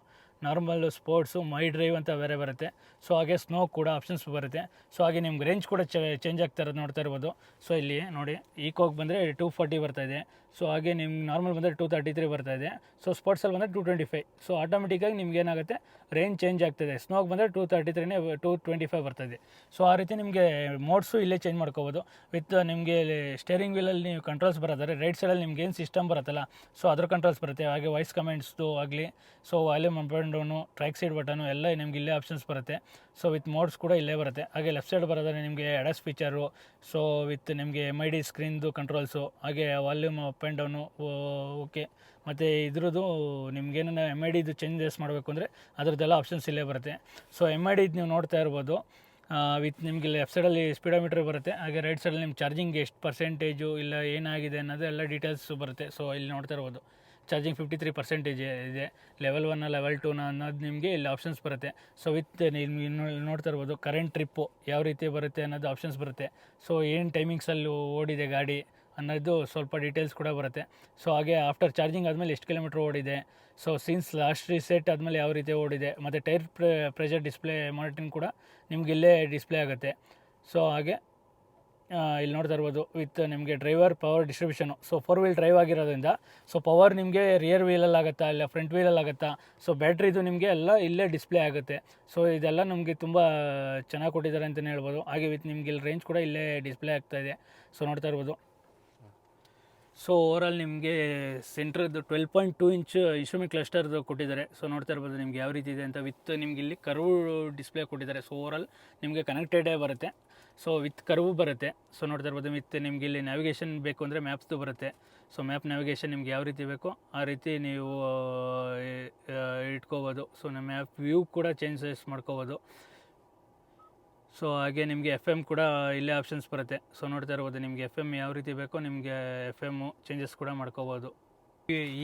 normal sports, my drive ಅಂತ ಬೇರೆ ಬರುತ್ತೆ. ಸೊ ಹಾಗೆ ಸ್ನೋ ಕೂಡ ಆಪ್ಷನ್ಸ್ ಬರುತ್ತೆ. ಸೊ ಹಾಗೆ ನಿಮ್ಗೆ ರೇಂಜ್ ಕೂಡ ಚೇಂಜ್ ಆಗ್ತಾ ಇರೋದು ನೋಡ್ತಾ ಇರ್ಬೋದು. ಸೊ ಇಲ್ಲಿ ನೋಡಿ ಈಕೋಗೆ ಬಂದರೆ ಟೂ ಫಾರ್ಟಿ ಬರ್ತಾ ಇದೆ. ಸೊ ಹಾಗೆ ನಿಮ್ಗೆ ನಾರ್ಮಲ್ ಬಂದರೆ ಟೂ ತರ್ಟಿ ತ್ರೀ ಬರ್ತಾ ಇದೆ. ಸೊ ಸ್ಪೋರ್ಟ್ಸಲ್ಲಿ ಬಂದರೆ ಟೂ ಟ್ವೆಂಟಿ ಫೈವ್ ಸೊ ಆಟೋಮೆಟಿಕ್ಕಾಗಿ ನಿಮ್ಗೆ ಏನಾಗುತ್ತೆ? ರೇಂಜ್ ಚೇಂಜ್ ಆಗ್ತದೆ. ಸ್ನೋಗೆ ಬಂದರೆ ಟೂ ತರ್ಟಿ ತ್ರೀನೇ ಟೂ ಟ್ವೆಂಟಿ ಫೈವ್ ಬರ್ತಾಯಿದೆ ಸೊ ಆ ರೀತಿ ನಿಮಗೆ ಮೋಡ್ಸು ಇಲ್ಲೇ ಚೇಂಜ್ ಮಾಡ್ಕೋಬೋದು. ವಿತ್ ನಿಮಗೆ ಸ್ಟೇರಿಂಗ್ ವೀಲಲ್ಲಿ ನೀವು ಕಂಟ್ರೋಲ್ಸ್ ಬರೋದಾರೆ ರೈಟ್ ಸೈಡಲ್ಲಿ ನಿಮ್ಗೆ ಏನು ಸಿಸ್ಟಮ್ ಬರುತ್ತಲ್ಲ ಸೊ ಅದ್ರ ಕಂಟ್ರೋಲ್ಸ್ ಬರುತ್ತೆ. ಹಾಗೆ ವಾಯ್ಸ್ ಕಮೆಂಟ್ಸ್ದು ಆಗಲಿ so volume up track side button ಎಲ್ಲ ನಿಮ್ಗೆ ಇಲ್ಲೇ ಆಪ್ಷನ್ಸ್ ಬರುತ್ತೆ. ಸೊ ವಿತ್ ಮೋಡ್ಸ್ ಕೂಡ ಇಲ್ಲೇ ಬರುತ್ತೆ. ಹಾಗೆ ಲೆಫ್ಟ್ ಸೈಡ್ ಬರೋದ್ರೆ ನಿಮಗೆ ಎಡಸ್ ಫೀಚರು ಸೊ ವಿತ್ ನಿಮಗೆ ಎಂ ಐ ಡಿ ಸ್ಕ್ರೀನ್ದು ಕಂಟ್ರೋಲ್ಸು ಹಾಗೆ volume up and down okay. ಮತ್ತು ಇದ್ರದ್ದು ನಿಮ್ಗೇನ ಎಂ ಐ ಡಿದು ಚೇಂಜಸ್ ಮಾಡಬೇಕು ಅಂದರೆ ಅದರದ್ದೆಲ್ಲ ಆಪ್ಷನ್ಸ್ ಇಲ್ಲೇ ಬರುತ್ತೆ. ಸೊ ಎಂ ಐ ಡಿದು ನೀವು ನೋಡ್ತಾ ಇರ್ಬೋದು. ವಿತ್ ನಿಮಗೆ ಲೆಫ್ಟ್ ಸೈಡಲ್ಲಿ ಸ್ಪೀಡೋಮೀಟ್ರ್ ಬರುತ್ತೆ. ಹಾಗೆ ರೈಟ್ ಸೈಡಲ್ಲಿ ನಿಮ್ಮ ಚಾರ್ಜಿಂಗ್ ಎಷ್ಟು ಪರ್ಸೆಂಟೇಜು ಇಲ್ಲ ಏನಾಗಿದೆ ಅನ್ನೋದು ಎಲ್ಲ ಡೀಟೇಲ್ಸು ಬರುತ್ತೆ. ಸೊ ಇಲ್ಲಿ ನೋಡ್ತಾ ಇರ್ಬೋದು. ಚಾರ್ಜಿಂಗ್ ಫಿಫ್ಟಿ ತ್ರೀ ಪರ್ಸೆಂಟೇಜ್ ಇದೆ ಲೆವೆಲ್ ಒನ್ ಲೆವೆಲ್ ಟೂನ ಅನ್ನೋದು ನಿಮಗೆ ಇಲ್ಲಿ ಆಪ್ಷನ್ಸ್ ಬರುತ್ತೆ. ಸೊ ವಿತ್ ನಿಮ್ಗೆ ನೋಡ್ತಾ ಇರ್ಬೋದು ಕರೆಂಟ್ ಟ್ರಿಪ್ಪು ಯಾವ ರೀತಿ ಬರುತ್ತೆ ಅನ್ನೋದು ಆಪ್ಷನ್ಸ್ ಬರುತ್ತೆ. ಸೊ ಏನು ಟೈಮಿಂಗ್ಸಲ್ಲಿ ಓಡಿದೆ ಗಾಡಿ? ಅನ್ನೋದು ಸ್ವಲ್ಪ ಡೀಟೇಲ್ಸ್ ಕೂಡ ಬರುತ್ತೆ. ಸೊ ಹಾಗೆ ಆಫ್ಟರ್ ಚಾರ್ಜಿಂಗ್ ಆದಮೇಲೆ ಎಷ್ಟು ಕಿಲೋಮೀಟ್ರ್ ಓಡಿದೆ? ಸೊ ಸಿನ್ಸ್ ಲಾಸ್ಟ್ ರೀಸೆಟ್ ಆದಮೇಲೆ ಯಾವ ರೀತಿ ಓಡಿದೆ? ಮತ್ತು ಟೈರ್ ಪ್ರೆಷರ್ ಡಿಸ್ಪ್ಲೇ ಮಾನಿಟ್ರಿಂಗ್ ಕೂಡ ನಿಮ್ಗೆ ಇಲ್ಲೇ ಡಿಸ್ಪ್ಲೇ ಆಗುತ್ತೆ. ಸೊ ಹಾಗೆ ಇಲ್ಲಿ ನೋಡ್ತಾ ಇರ್ಬೋದು ವಿತ್ ನಿಮಗೆ driver power distribution so four wheel drive ಆಗಿರೋದ್ರಿಂದ ಸೊ ಪವರ್ ನಿಮಗೆ ರಿಯರ್ ವೀಲಲ್ಲಿ ಆಗುತ್ತಾ, ಇಲ್ಲ ಫ್ರಂಟ್ ವೀಲಲ್ಲಿ ಆಗುತ್ತಾ? ಸೊ ಬ್ಯಾಟ್ರಿದು ನಿಮಗೆ ಎಲ್ಲ ಇಲ್ಲೇ ಡಿಸ್ಪ್ಲೇ ಆಗುತ್ತೆ. ಸೊ ಇದೆಲ್ಲ ನಮಗೆ ತುಂಬ ಚೆನ್ನಾಗಿ ಕೊಟ್ಟಿದ್ದಾರೆ ಅಂತಲೇ ಹೇಳ್ಬೋದು. ಹಾಗೆ ವಿತ್ ನಿಮ್ಗೆ ಇಲ್ಲಿ ರೇಂಜ್ ಕೂಡ ಇಲ್ಲೇ ಡಿಸ್ಪ್ಲೇ ಇದೆ. ಸೊ ನೋಡ್ತಾ ಇರ್ಬೋದು. ಸೊ ಓವರಾಲ್ ನಿಮಗೆ ಸೆಂಟ್ರದ್ದು twelve point two inch instrument ಕ್ಲಸ್ಟರ್ದು ಕೊಟ್ಟಿದ್ದಾರೆ. ಸೊ ನೋಡ್ತಾ ಇರ್ಬೋದು ನಿಮ್ಗೆ ಯಾವ ರೀತಿ ಇದೆ ಅಂತ ವಿತ್ ನಿಮ್ಗೆ ಇಲ್ಲಿ ಕರ್ವ್ ಡಿಸ್ಪ್ಲೇ ಕೊಟ್ಟಿದ್ದಾರೆ. ಸೊ ಓವರಾಲ್ ನಿಮಗೆ ಕನೆಕ್ಟೆಡೇ ಬರುತ್ತೆ. ಸೊ ವಿತ್ ಕರ್ವ್ ಬರುತ್ತೆ. ಸೊ ನೋಡ್ತಾ ಇರ್ಬೋದು ವಿತ್ ನಿಮ್ಗೆ ಇಲ್ಲಿ ನ್ಯಾವಿಗೇಷನ್ ಬೇಕು ಅಂದರೆ ಮ್ಯಾಪ್ಸ್ದು ಬರುತ್ತೆ. ಸೊ ಮ್ಯಾಪ್ ನ್ಯಾವಿಗೇಷನ್ ನಿಮ್ಗೆ ಯಾವ ರೀತಿ ಬೇಕೋ ಆ ರೀತಿ ನೀವು ಇಟ್ಕೋಬೋದು. ಸೊ ನಮ್ಮ ಮ್ಯಾಪ್ ವ್ಯೂ ಕೂಡ ಚೇಂಜಸ್ ಮಾಡ್ಕೋಬೋದು. ಸೊ ಹಾಗೆ ನಿಮಗೆ ಎಫ್ ಎಂ ಕೂಡ ಇಲ್ಲೇ ಆಪ್ಷನ್ಸ್ ಬರುತ್ತೆ. ಸೊ ನೋಡ್ತಾ ಇರ್ಬೋದು ನಿಮಗೆ ಎಫ್ ಎಂ ಯಾವ ರೀತಿ ಬೇಕೋ ನಿಮಗೆ ಎಫ್ ಎಮ್ಮು ಚೇಂಜಸ್ ಕೂಡ ಮಾಡ್ಕೋಬೋದು.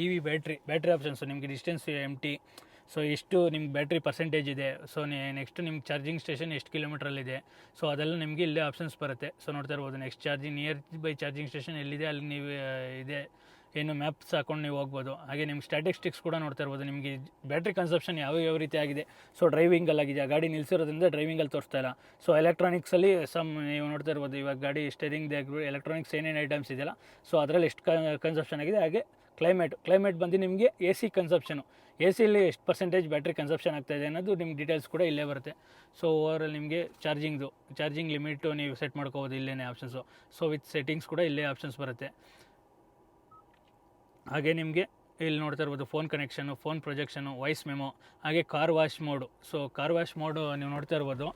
E V battery battery options ನಿಮಗೆ ಡಿಸ್ಟೆನ್ಸ್ ಎಂ ಟಿ ಸೊ ಎಷ್ಟು ನಿಮ್ಗೆ ಬ್ಯಾಟ್ರಿ ಪರ್ಸೆಂಟೇಜ್ ಇದೆ. ಸೊ ನೆಕ್ಸ್ಟ್ ನಿಮ್ಗೆ ಚಾರ್ಜಿಂಗ್ ಸ್ಟೇಷನ್ ಎಷ್ಟು ಕಿಲೋಮೀಟ್ರಲ್ಲಿದೆ ಸೊ ಅದೆಲ್ಲ ನಿಮಗೆ ಇಲ್ಲೇ ಆಪ್ಷನ್ಸ್ ಬರುತ್ತೆ. ಸೊ ನೋಡ್ತಾ ಇರ್ಬೋದು next charging nearby charging station ಎಲ್ಲಿದೆ, ಅಲ್ಲಿ ನೀವು ಇದೆ. ಏನು ಮ್ಯಾಪ್ಸ್ ಹಾಕೊಂಡು ನೀವು ಹೋಗ್ಬೋದು. ಹಾಗೆ ನಿಮ್ಮ ಸ್ಟ್ಯಾಟಿಸ್ಟಿಕ್ಸ್ ಕೂಡ ನೋಡ್ತಾ ಇರ್ಬೋದು. ನಿಮಗೆ ಬ್ಯಾಟ್ರಿ ಕನ್ಸಪ್ಷನ್ ಯಾವ ಯಾವ ರೀತಿ ಆಗಿದೆ. ಸೊ ಡ್ರೈವಿಂಗಲ್ಲಿ ಆ ಗಾಡಿ ನಿಲ್ಸಿರೋದ್ರಿಂದ ಡ್ರೈವಿಂಗಲ್ಲಿ ತೋರಿಸ್ತಾ ಇಲ್ಲ. ಸೊ ಎಲೆಕ್ಟ್ರಾನಿಕ್ಸಲ್ಲಿ ಸಮ್ ನೀವು ನೋಡ್ತಾ ಇರ್ಬೋದು. ಇವಾಗ ಗಾಡಿ ಸ್ಟೇರಿಂಗ್ ಎಲೆಕ್ಟ್ರಾನಿಕ್ಸ್ ಏನೇನು ಐಟಮ್ಸ್ ಇದೆಯಲ್ಲ ಸೊ ಅದರಲ್ಲಿ ಎಷ್ಟು ಕನ್ಸಪ್ಷನ್ ಆಗಿದೆ. ಹಾಗೆ ಕ್ಲೈಮೇಟ್ ಕ್ಲೈಮೇಟ್ ಬಂದು ನಿಮಗೆ ಎ ಸಿ ಕನ್ಸಪ್ಷನು ಎ ಸಿಲಿ ಎಷ್ಟು ಪರ್ಸೆಂಟೇಜ್ ಬ್ಯಾಟ್ರಿ ಕನ್ಸಪ್ಷನ್ ಆಗ್ತಾ ಇದೆ ಅನ್ನೋದು ನಿಮ್ಗೆ ಡೀಟೇಲ್ಸ್ ಕೂಡ ಇಲ್ಲೇ ಬರುತ್ತೆ. ಸೊ ಓವರಾಲ್ ನಿಮಗೆ ಚಾರ್ಜಿಂಗ್ದು ಚಾರ್ಜಿಂಗ್ ಲಿಮಿಟು ನೀವು ಸೆಟ್ ಮಾಡ್ಕೋಬೋದು ಇಲ್ಲೇ ಆಪ್ಷನ್ಸು ಸೊ ವಿತ್ ಸೆಟ್ಟಿಂಗ್ಸ್ ಕೂಡ ಇಲ್ಲೇ ಆಪ್ಷನ್ಸ್ ಬರುತ್ತೆ. ಹಾಗೆ ನಿಮಗೆ ಇಲ್ಲಿ ನೋಡ್ತಾ ಇರ್ಬೋದು phone connection phone projection voice memo ಹಾಗೆ car wash mode so car wash mode ನೀವು ನೋಡ್ತಾ ಇರ್ಬೋದು.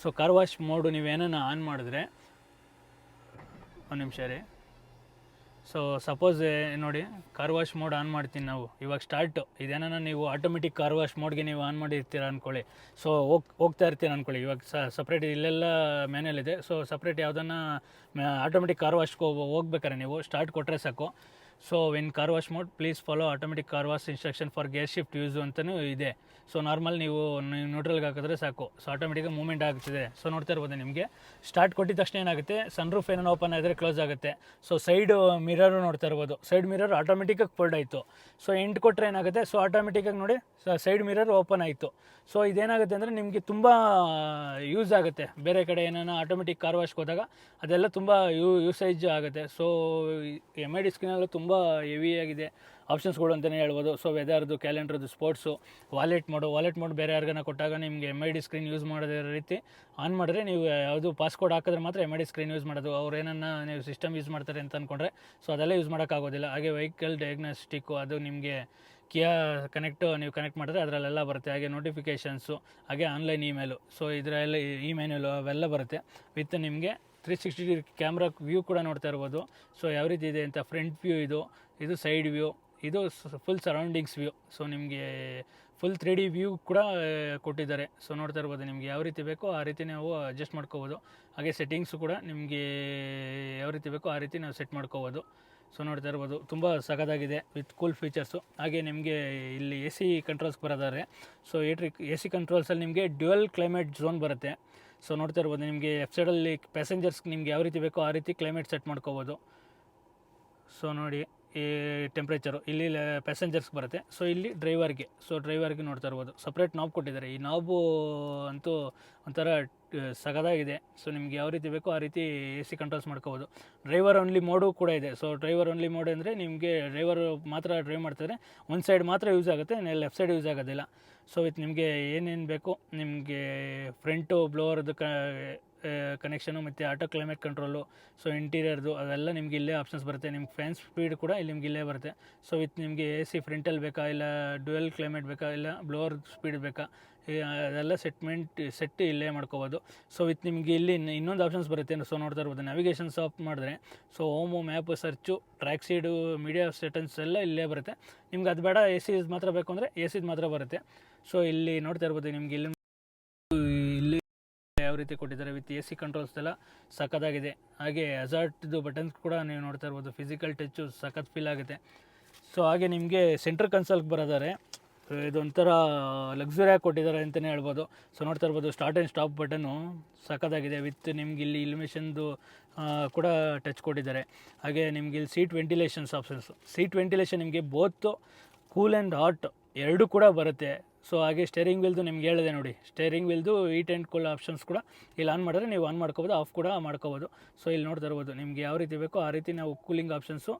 ಸೊ ಕಾರ್ ವಾಶ್ ಮೋಡು ನೀವೇನ ಆನ್ ಮಾಡಿದ್ರೆ, ಒಂದು ನಿಮಿಷ ರೀ ಸೊ ಸಪೋಸ್ ನೋಡಿ ಕಾರ್ ವಾಶ್ ಮೋಡ್ ಆನ್ ಮಾಡ್ತೀನಿ ನಾವು. ಇವಾಗ ಸ್ಟಾರ್ಟು ಇದೇನ ನೀವು ಆಟೋಮೆಟಿಕ್ ಕಾರ್ ವಾಶ್ ಮೋಡ್ಗೆ ನೀವು ಆನ್ ಮಾಡಿರ್ತೀರ ಅಂದ್ಕೊಳ್ಳಿ ಸೊ ಹೋಗ್, ಹೋಗ್ತಾ ಇರ್ತೀರ ಅಂದ್ಕೊಳ್ಳಿ ಇವಾಗ ಸಪ್ರೇಟ್ ಇಲ್ಲೆಲ್ಲ ಮ್ಯಾನಲ್ಲಿದೆ ಸೊ ಸಪ್ರೇಟ್ ಯಾವುದನ್ನು ಆಟೋಮೆಟಿಕ್ ಕಾರ್ ವಾಶ್ಗೆ ಹೋಗ್ಬೇಕಾರೆ ನೀವು ಸ್ಟಾರ್ಟ್ ಕೊಟ್ಟರೆ ಸಾಕು. So when car wash mode please follow automatic car wash instruction for gear shift use ಅಂತಲೂ ಇದೆ. ಸೊ ನಾರ್ಮಲ್ ನೀವು ನ್ಯೂಟ್ರಲ್ಗೆ ಹಾಕಿದ್ರೆ ಸಾಕು. ಸೊ ಆಟೋಮೆಟಿಕಾಗಿ ಮೂವ್ಮೆಂಟ್ ಆಗ್ತಿದೆ. ಸೊ ನೋಡ್ತಾ ಇರ್ಬೋದು ನಿಮಗೆ. ಸ್ಟಾರ್ಟ್ ಕೊಟ್ಟಿದ ತಕ್ಷಣ ಏನಾಗುತ್ತೆ? ಸನ್ ರೂಫ್ ಏನೋ ಓಪನ್ ಆದರೆ ಕ್ಲೋಸ್ ಆಗುತ್ತೆ. ಸೊ ಸೈಡ್ ಮಿರರು ನೋಡ್ತಾ ಇರ್ಬೋದು. ಸೈಡ್ ಮಿರರ್ ಆಟೋಮೆಟಿಕಾಗಿ ಫೋಲ್ಡ್ ಆಯಿತು. ಸೊ ಎಂಟು ಕೊಟ್ಟರೆ ಏನಾಗುತ್ತೆ? ಸೊ ಆಟೋಮೆಟಿಕಾಗಿ ನೋಡಿ ಸೈಡ್ ಮಿರರ್ ಓಪನ್ ಆಯಿತು. ಸೊ ಇದೇನಾಗುತ್ತೆ ಅಂದರೆ ನಿಮಗೆ ತುಂಬ ಯೂಸ್ ಆಗುತ್ತೆ. ಬೇರೆ ಕಡೆ ಏನಾನ ಆಟೋಮೆಟಿಕ್ ಕಾರ್ ವಾಶ್ಗೆ ಹೋದಾಗ ಅದೆಲ್ಲ ತುಂಬ ಯೂ ಯೂಸೇಜ್ ಆಗುತ್ತೆ. ಸೊ ಎಂ ಐ ಡಿ ಸ್ಕ್ರೀನಲ್ಲೂ ತುಂಬ ಹೆವಿಯಾಗಿದೆ ಆಪ್ಷನ್ಸ್ಗಳು ಅಂತಲೇ ಹೇಳ್ಬೋದು. ಸೊ ವೆದರ್ದು ಕ್ಯಾಲೆಂಡ್ರದ್ದು sports valet mode valet mode ಬೇರೆ ಯಾರಿಗಾನ ಕೊಟ್ಟಾಗ ನಿಮಗೆ M I D screen use ಮಾಡೋದೇ ರೀತಿ ಆನ್ ಮಾಡಿದ್ರೆ ನೀವು ಯಾವುದು ಪಾಸ್ಕೋಡ್ ಹಾಕಿದ್ರೆ ಮಾತ್ರ M I D screen use ಮಾಡೋದು. ಅವ್ರು ಏನನ್ನ ನೀವು ಸಿಸ್ಟಮ್ ಯೂಸ್ ಮಾಡ್ತಾರೆ ಅಂತ ಅಂದ್ಕೊಂಡ್ರೆ ಸೊ ಅದೆಲ್ಲ ಯೂಸ್ ಮಾಡೋಕ್ಕಾಗೋದಿಲ್ಲ ಹಾಗೆ ವೆಹಿಕಲ್ ಡಯಾಗ್ನೋಸ್ಟಿಕ್ಕು ಅದು ನಿಮಗೆ ಕಿಯಾ ಕನೆಕ್ಟು ನೀವು ಕನೆಕ್ಟ್ ಮಾಡಿದ್ರೆ ಅದರಲ್ಲೆಲ್ಲ ಬರುತ್ತೆ. ಹಾಗೆ ನೋಟಿಫಿಕೇಷನ್ಸು ಹಾಗೆ ಆನ್ಲೈನ್ ಇಮೇಲು ಸೊ ಇದರಲ್ಲಿ ಇಮೇಲು ಅವೆಲ್ಲ ಬರುತ್ತೆ. ವಿತ್ ನಿಮಗೆ ತ್ರೀ ಸಿಕ್ಸ್ಟಿ ಕ್ಯಾಮ್ರಾ ವ್ಯೂ ಕೂಡ ನೋಡ್ತಾ ಇರ್ಬೋದು. ಸೊ ಯಾವ ರೀತಿ ಇದೆ ಅಂತ ಫ್ರಂಟ್ ವ್ಯೂ ಇದು ಇದು ಸೈಡ್ ವ್ಯೂ ಇದು ಫುಲ್ ಸರೌಂಡಿಂಗ್ಸ್ ವ್ಯೂ ಸೊ ನಿಮಗೆ ಫುಲ್ ತ್ರೀ ಡಿ ವ್ಯೂ ಕೂಡ ಕೊಟ್ಟಿದ್ದಾರೆ. ಸೊ ನೋಡ್ತಾ ಇರ್ಬೋದು ನಿಮಗೆ ಯಾವ ರೀತಿ ಬೇಕೋ ಆ ರೀತಿ ನಾವು ಅಡ್ಜಸ್ಟ್ ಮಾಡ್ಕೋಬೋದು. ಹಾಗೆ ಸೆಟ್ಟಿಂಗ್ಸು ಕೂಡ ನಿಮಗೆ ಯಾವ ರೀತಿ ಬೇಕೋ ಆ ರೀತಿ ನಾವು ಸೆಟ್ ಮಾಡ್ಕೋಬೋದು. ಸೊ ನೋಡ್ತಾ ಇರ್ಬೋದು. ತುಂಬ ಸಖದಾಗಿದೆ ವಿತ್ ಕೂಲ್ ಫೀಚರ್ಸು ಹಾಗೆ ನಿಮಗೆ ಇಲ್ಲಿ ಎ ಸಿ ಕಂಟ್ರೋಲ್ಸ್ ಬರೋದಾದ್ರೆ. ಸೊ ಏಟ್ರಿ ಎ ಸಿ ಕಂಟ್ರೋಲ್ಸಲ್ಲಿ ನಿಮಗೆ ಡ್ಯುಯಲ್ ಕ್ಲೈಮೇಟ್ ಝೋನ್ ಬರುತ್ತೆ. ಸೊ ನೋಡ್ತಾ ಇರ್ಬೋದು, ನಿಮಗೆ ಲೆಫ್ಟ್ ಸೈಡಲ್ಲಿ ಪ್ಯಾಸೆಂಜರ್ಸ್ ನಿಮ್ಗೆ ಯಾವ ರೀತಿ ಬೇಕೋ ಆ ರೀತಿ ಕ್ಲೈಮೇಟ್ ಸೆಟ್ ಮಾಡ್ಕೋಬೋದು. ಸೊ ನೋಡಿ. ಈ ಟೆಂಪ್ರೇಚರು ಇಲ್ಲಿ ಪ್ಯಾಸೆಂಜರ್ಸ್ ಬರುತ್ತೆ. ಸೊ ಇಲ್ಲಿ ಡ್ರೈವರ್ಗೆ ಸೊ ಡ್ರೈವರ್ಗೆ ನೋಡ್ತಾ ಇರ್ಬೋದು. ಸಪ್ರೇಟ್ ನಾಬ್ ಕೊಟ್ಟಿದ್ದಾರೆ. ಈ ನಾಬು ಅಂತೂ ಒಂಥರ ಸಗದಾಗಿದೆ. ಸೊ ನಿಮ್ಗೆ ಯಾವ ರೀತಿ ಬೇಕೋ ಆ ರೀತಿ ಎ ಸಿ ಕಂಟ್ರೋಲ್ಸ್ ಮಾಡ್ಕೋಬೋದು. ಡ್ರೈವರ್ ಓನ್ಲಿ ಮೋಡು ಕೂಡ ಇದೆ. ಸೊ ಡ್ರೈವರ್ ಓನ್ಲಿ ಮೋಡ್ ಅಂದರೆ ನಿಮಗೆ ಡ್ರೈವರ್ ಮಾತ್ರ ಡ್ರೈವ್ ಮಾಡ್ತಾರೆ ಒಂದು ಸೈಡ್ ಮಾತ್ರ ಯೂಸ್ ಆಗುತ್ತೆ ಲೆಫ್ಟ್ ಸೈಡ್ ಯೂಸ್ ಆಗೋದಿಲ್ಲ. ಸೊ ವಿತ್ ನಿಮಗೆ ಏನೇನು ಬೇಕು, ನಿಮಗೆ ಫ್ರಂಟು ಬ್ಲೋವರ್ದು ಕ ಕನೆಕ್ಷನು ಮತ್ತು ಆಟೋ ಕ್ಲೈಮೇಟ್ ಕಂಟ್ರೋಲು ಸೊ ಇಂಟೀರಿಯರ್ದು ಅದೆಲ್ಲ ನಿಮ್ಗೆ ಇಲ್ಲೇ ಆಪ್ಷನ್ಸ್ ಬರುತ್ತೆ. ನಿಮ್ಗೆ ಫ್ಯಾನ್ ಸ್ಪೀಡ್ ಕೂಡ ಇಲ್ಲಿ ನಿಮ್ಗೆ ಇಲ್ಲೇ ಬರುತ್ತೆ. ಸೊ ವಿತ್ ನಿಮಗೆ ಎ ಸಿ ಫ್ರಂಟಲ್ಲಿ ಬೇಕಾ, ಇಲ್ಲ ಡ್ಯುಯಲ್ ಕ್ಲೈಮೇಟ್ ಬೇಕಾ, ಇಲ್ಲ ಬ್ಲೋರ್ ಸ್ಪೀಡ್ ಬೇಕಾ ಅದೆಲ್ಲ ಸೆಟ್ಮೆಂಟ್ ಸೆಟ್ ಇಲ್ಲೇ ಮಾಡ್ಕೋಬೋದು. ಸೊ ವಿತ್ ನಿಮಗೆ ಇಲ್ಲಿ ಇನ್ನೊಂದು ಆಪ್ಷನ್ಸ್ ಬರುತ್ತೆ. ಸೊ ನೋಡ್ತಾ ಇರ್ಬೋದು ನ್ಯಾವಿಗೇಷನ್ಸ್ ಆಫ್ ಮಾಡಿದ್ರೆ so home map search track ಸೀಡು media settings ಎಲ್ಲ ಇಲ್ಲೇ ಬರುತ್ತೆ. ನಿಮ್ಗೆ ಅದು ಬೇಡ ಎ ಮಾತ್ರ ಬೇಕು ಅಂದರೆ ಎ ಸಿದು ಮಾತ್ರ ಬರುತ್ತೆ. ಸೊ ಇಲ್ಲಿ ನೋಡ್ತಾ ಇರ್ಬೋದು, ನಿಮ್ಗೆ ಇಲ್ಲಿ ರೀತಿ ಕೊಟ್ಟಿದ್ದಾರೆ. ವಿತ್ ಎ ಸಿ ಕಂಟ್ರೋಲ್ಸ್ ಎಲ್ಲ ಸಖತ್ತಾಗಿದೆ. ಹಾಗೆ ಅಜಾರ್ಟ್ದು ಬಟನ್ಸ್ ಕೂಡ ನೀವು ನೋಡ್ತಾ ಇರ್ಬೋದು. ಫಿಸಿಕಲ್ ಟಚ್ಚು ಸಖತ್ ಫೀಲ್ ಆಗುತ್ತೆ. ಸೊ ಹಾಗೆ ನಿಮಗೆ ಸೆಂಟ್ರ್ ಕನ್ಸಲ್ಗೆ ಬರೋದಾರೆ ಇದೊಂಥರ ಲಕ್ಸುರಿಯಾಗಿ ಕೊಟ್ಟಿದ್ದಾರೆ ಅಂತಲೇ ಹೇಳ್ಬೋದು. ಸೊ ನೋಡ್ತಾ ಇರ್ಬೋದು, ಸ್ಟಾರ್ಟ್ ಆ್ಯಂಡ್ ಸ್ಟಾಪ್ ಬಟನು ಸಖತ್ತಾಗಿದೆ. ವಿತ್ ನಿಮ್ಗೆ ಇಲ್ಲಿ ಇಲ್ಮಿಷನ್ದು ಕೂಡ ಟಚ್ ಕೊಟ್ಟಿದ್ದಾರೆ. ಹಾಗೆ ನಿಮ್ಗೆ ಇಲ್ಲಿ seat ventilations options. Seat ventilation ನಿಮಗೆ ಬೋತು, ಕೂಲ್ ಆ್ಯಂಡ್ ಹಾಟ್ ಎರಡೂ ಕೂಡ ಬರುತ್ತೆ. ಸೊ ಹಾಗೆ ಸ್ಟೇರಿಂಗ್ ವೀಲ್ದು ನಿಮ್ಗೆ ಹೇಳಿದೆ ನೋಡಿ. ಸ್ಟೇರಿಂಗ್ ವೀಲ್ದು ಈಟ್ ಆ್ಯಂಡ್ ಕೂಲ್ ಆಪ್ಷನ್ಸ್ ಕೂಡ ಇಲ್ಲಿ ಆನ್ ಮಾಡಿದ್ರೆ ನೀವು ಆನ್ ಮಾಡ್ಕೋಬೋದು ಆಫ್ ಕೂಡ ಮಾಡ್ಕೋಬೋದು. ಸೊ ಇಲ್ಲಿ ನೋಡ್ತಾ ಇರ್ಬೋದು ನಿಮಗೆ ಯಾವ ರೀತಿ ಬೇಕೋ ಆ ರೀತಿ ನಾವು ಕೂಲಿಂಗ್ ಆಪ್ಷನ್ಸು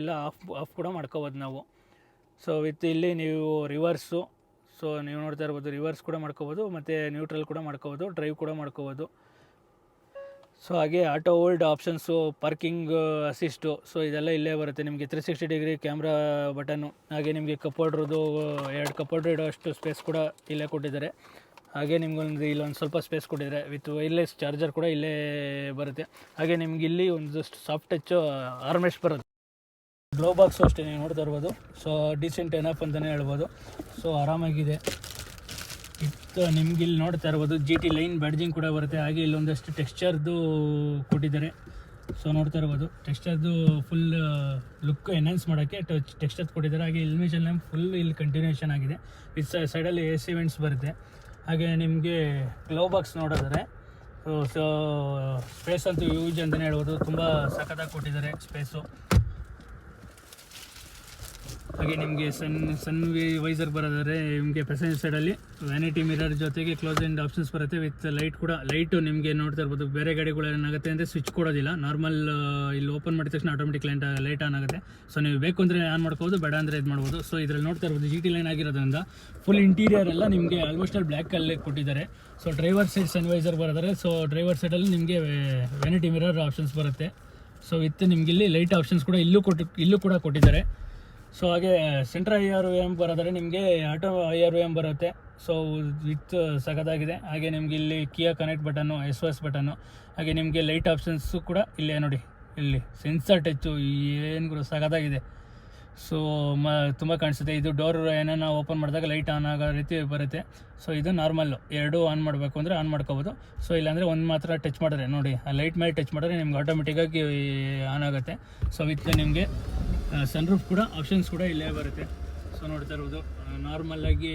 ಎಲ್ಲ ಆಫ್ ಆಫ್ ಕೂಡ ಮಾಡ್ಕೋಬೋದು ನಾವು. ಸೊ ವಿತ್ ಇಲ್ಲಿ ನೀವು ರಿವರ್ಸು ಸೊ ನೀವು ನೋಡ್ತಾ ಇರ್ಬೋದು ರಿವರ್ಸ್ ಕೂಡ ಮಾಡ್ಕೋಬೋದು, ಮತ್ತು ನ್ಯೂಟ್ರಲ್ ಕೂಡ ಮಾಡ್ಕೋಬೋದು ಡ್ರೈವ್ ಕೂಡ ಮಾಡ್ಕೋಬೋದು. ಸೊ ಹಾಗೆ auto hold options parking assist so ಇದೆಲ್ಲ ಇಲ್ಲೇ ಬರುತ್ತೆ. ನಿಮಗೆ three sixty degree camera button ಹಾಗೆ ನಿಮಗೆ ಕಪೋರ್ಡ್ರದ್ದು ಎರಡು ಕಪೋರ್ಡ್ ಇಡೋಷ್ಟು ಸ್ಪೇಸ್ ಕೂಡ ಇಲ್ಲೇ ಕೊಟ್ಟಿದ್ದಾರೆ. ಹಾಗೆ ನಿಮ್ಗೊಂದು ಇಲ್ಲೊಂದು ಸ್ವಲ್ಪ ಸ್ಪೇಸ್ ಕೊಟ್ಟಿದ್ದಾರೆ. ವಿತ್ ವೈರ್ಲೆಸ್ ಚಾರ್ಜರ್ ಕೂಡ ಇಲ್ಲೇ ಬರುತ್ತೆ. ಹಾಗೆ ನಿಮ್ಗೆ ಇಲ್ಲಿ ಒಂದಷ್ಟು ಸಾಫ್ಟ್ ಟಚ್ಚು ಆರ್ಮೆಶ್ ಬರುತ್ತೆ. ಗ್ಲೋ ಬಾಕ್ಸು ಅಷ್ಟೇ ನೀವು ನೋಡ್ತಾ ಇರ್ಬೋದು. ಸೊ ಡೀಸೆಂಟ್ ಏನಪ್ಪ ಅಂತಲೇ ಹೇಳ್ಬೋದು. ಸೊ ಆರಾಮಾಗಿದೆ. ಇತ್ತು. ನಿಮ್ಗೆ ಇಲ್ಲಿ ನೋಡ್ತಾ ಇರ್ಬೋದು ಜಿ ಟಿ ಲೈನ್ ಬ್ಯಾಡ್ಜಿಂಗ್ ಕೂಡ ಬರುತ್ತೆ. ಹಾಗೆ ಇಲ್ಲೊಂದಷ್ಟು ಟೆಕ್ಸ್ಚರ್ದು ಕೊಟ್ಟಿದ್ದಾರೆ. ಸೊ ನೋಡ್ತಾ ಇರ್ಬೋದು. ಟೆಕ್ಸ್ಚರ್ದು ಫುಲ್ ಲುಕ್ ಎನ್ಹಾನ್ಸ್ ಮಾಡೋಕ್ಕೆ ಟೆಕ್ಸ್ಚರ್ ಕೊಟ್ಟಿದ್ದಾರೆ. ಹಾಗೆ ಇಲ್ಮಿಷನ್ ಲ್ಯಾಂಪ್ ಫುಲ್ ಇಲ್ಲಿ ಕಂಟಿನ್ಯೂಷನ್ ಆಗಿದೆ. ವಿತ್ ಸೈಡಲ್ಲಿ ಎ ಸಿ ವೆಂಟ್ಸ್ ಬರುತ್ತೆ. ಹಾಗೆ ನಿಮಗೆ ಗ್ಲೋ ಬಾಕ್ಸ್ ನೋಡಿದ್ರೆ ಸೊ ಸ್ಪೇಸ್ ಅಂತೂ ಯೂಸ್ ಅಂತಲೇ ಹೇಳ್ಬೋದು. ತುಂಬ ಸಖತ್ತಾಗಿ ಕೊಟ್ಟಿದ್ದಾರೆ ಸ್ಪೇಸು ಹಾಗೆ ನಿಮಗೆ ಸನ್ ಸನ್ ವೈಸರ್ ಬರೋದಾದ್ರೆ ನಿಮಗೆ ಪ್ಯಾಸೆಂಜರ್ ಸೈಡಲ್ಲಿ ವ್ಯಾನಿಟಿ ಮಿರರ್ ಜೊತೆಗೆ ಕ್ಲೋಸ್ ಎಂಡ್ ಆಪ್ಷನ್ಸ್ ಬರುತ್ತೆ. ವಿತ್ ಲೈಟ್ ಕೂಡ ಲೈಟು ನಿಮಗೆ ನೋಡ್ತಾ ಇರ್ಬೋದು. ಬೇರೆ ಗಾಡಿಗಳು ಏನಾಗುತ್ತೆ ಅಂದರೆ ಸ್ವಿಚ್ ಕೊಡೋದಿಲ್ಲ. ನಾರ್ಮಲ್ ಇಲ್ಲಿ ಓಪನ್ ಮಾಡಿದ ತಕ್ಷಣ ಆಟೋಮೆಟಿಕ್ ಲೈಟ್ ಲೈಟ್ ಆನ್ ಆಗುತ್ತೆ. ಸೊ ನೀವು ಬೇಕು ಅಂದರೆ ಆನ್ ಮಾಡ್ಕೋಬೋದು, ಬೇಡ ಅಂದರೆ ಇದು ಮಾಡ್ಬೋದು. ಸೊ ಇದರಲ್ಲಿ ನೋಡ್ತಾ ಇರ್ಬೋದು ಜಿ ಟಿ ಲೈನ್ ಆಗಿರೋದ್ರಿಂದ ಫುಲ್ ಇಂಟೀರಿಯರ್ ಎಲ್ಲ ನಿಮಗೆ ಆಲ್ಮೋಸ್ಟ್ ಅಲ್ಲಿ ಬ್ಲ್ಯಾಕಲ್ಲೇ ಕೊಟ್ಟಿದ್ದಾರೆ. So driver side sun visor ಬರೋದಾದ್ರೆ ಸೊ ಡ್ರೈವರ್ ಸೈಡಲ್ಲಿ ನಿಮಗೆ ವ್ಯಾನಿಟಿ ಮಿರರ್ ಆಪ್ಷನ್ಸ್ ಬರುತ್ತೆ. ಸೊ ವಿತ್ ನಿಮಗೆ ಇಲ್ಲಿ ಲೈಟ್ ಆಪ್ಷನ್ಸ್ ಕೂಡ ಇಲ್ಲೂ ಕೊಟ್ಟು, ಇಲ್ಲೂ ಕೂಡ ಕೊಟ್ಟಿದ್ದಾರೆ. ಸೊ ಹಾಗೆ ಸೆಂಟ್ರ್ ಐ ಆರ್ ಎಂ ಬರೋದಾದ್ರೆ ನಿಮಗೆ ಆಟೋ ಐ ಆರ್ ಎಂ ಬರುತ್ತೆ. ಸೊ ವಿತ್ ಸಖತ್ತಾಗಿದೆ ಹಾಗೆ ನಿಮ್ಗೆ ಇಲ್ಲಿ Kia connect button S O S button ಹಾಗೆ ನಿಮಗೆ ಲೈಟ್ ಆಪ್ಷನ್ಸು ಕೂಡ ಇಲ್ಲೇ ನೋಡಿ. ಇಲ್ಲಿ ಸೆನ್ಸರ್ ಟಚ್ಚು ಏನು ಕೂಡ ಸಖತ್ತಾಗಿದೆ ಸೊ ಮ, ತುಂಬ ಕಾಣಿಸುತ್ತೆ. ಇದು ಡೋರ್ ಏನಾನ ಓಪನ್ ಮಾಡಿದಾಗ ಲೈಟ್ ಆನ್ ಆಗೋ ರೀತಿ ಬರುತ್ತೆ. ಸೊ ಇದು ನಾರ್ಮಲ್ಲು ಎರಡೂ ಆನ್ ಮಾಡಬೇಕು ಅಂದರೆ ಆನ್ ಮಾಡ್ಕೋಬೋದು. ಸೊ ಇಲ್ಲಾಂದರೆ ಒಂದು ಮಾತ್ರ ಟಚ್ ಮಾಡಿದ್ರೆ, ನೋಡಿ, ಆ ಲೈಟ್ ಮೇಲೆ ಟಚ್ ಮಾಡಿದ್ರೆ ನಿಮ್ಗೆ ಆಟೋಮೆಟಿಕ್ಕಾಗಿ ಆನ್ ಆಗುತ್ತೆ. ಸೊ ವಿತ್ ನಿಮಗೆ ಸನ್ ರೂಫ್ ಕೂಡ ಆಪ್ಷನ್ಸ್ ಕೂಡ ಇಲ್ಲೇ ಬರುತ್ತೆ. ಸೊ ನೋಡ್ತಾ ಇರ್ಬೋದು ನಾರ್ಮಲ್ಲಾಗಿ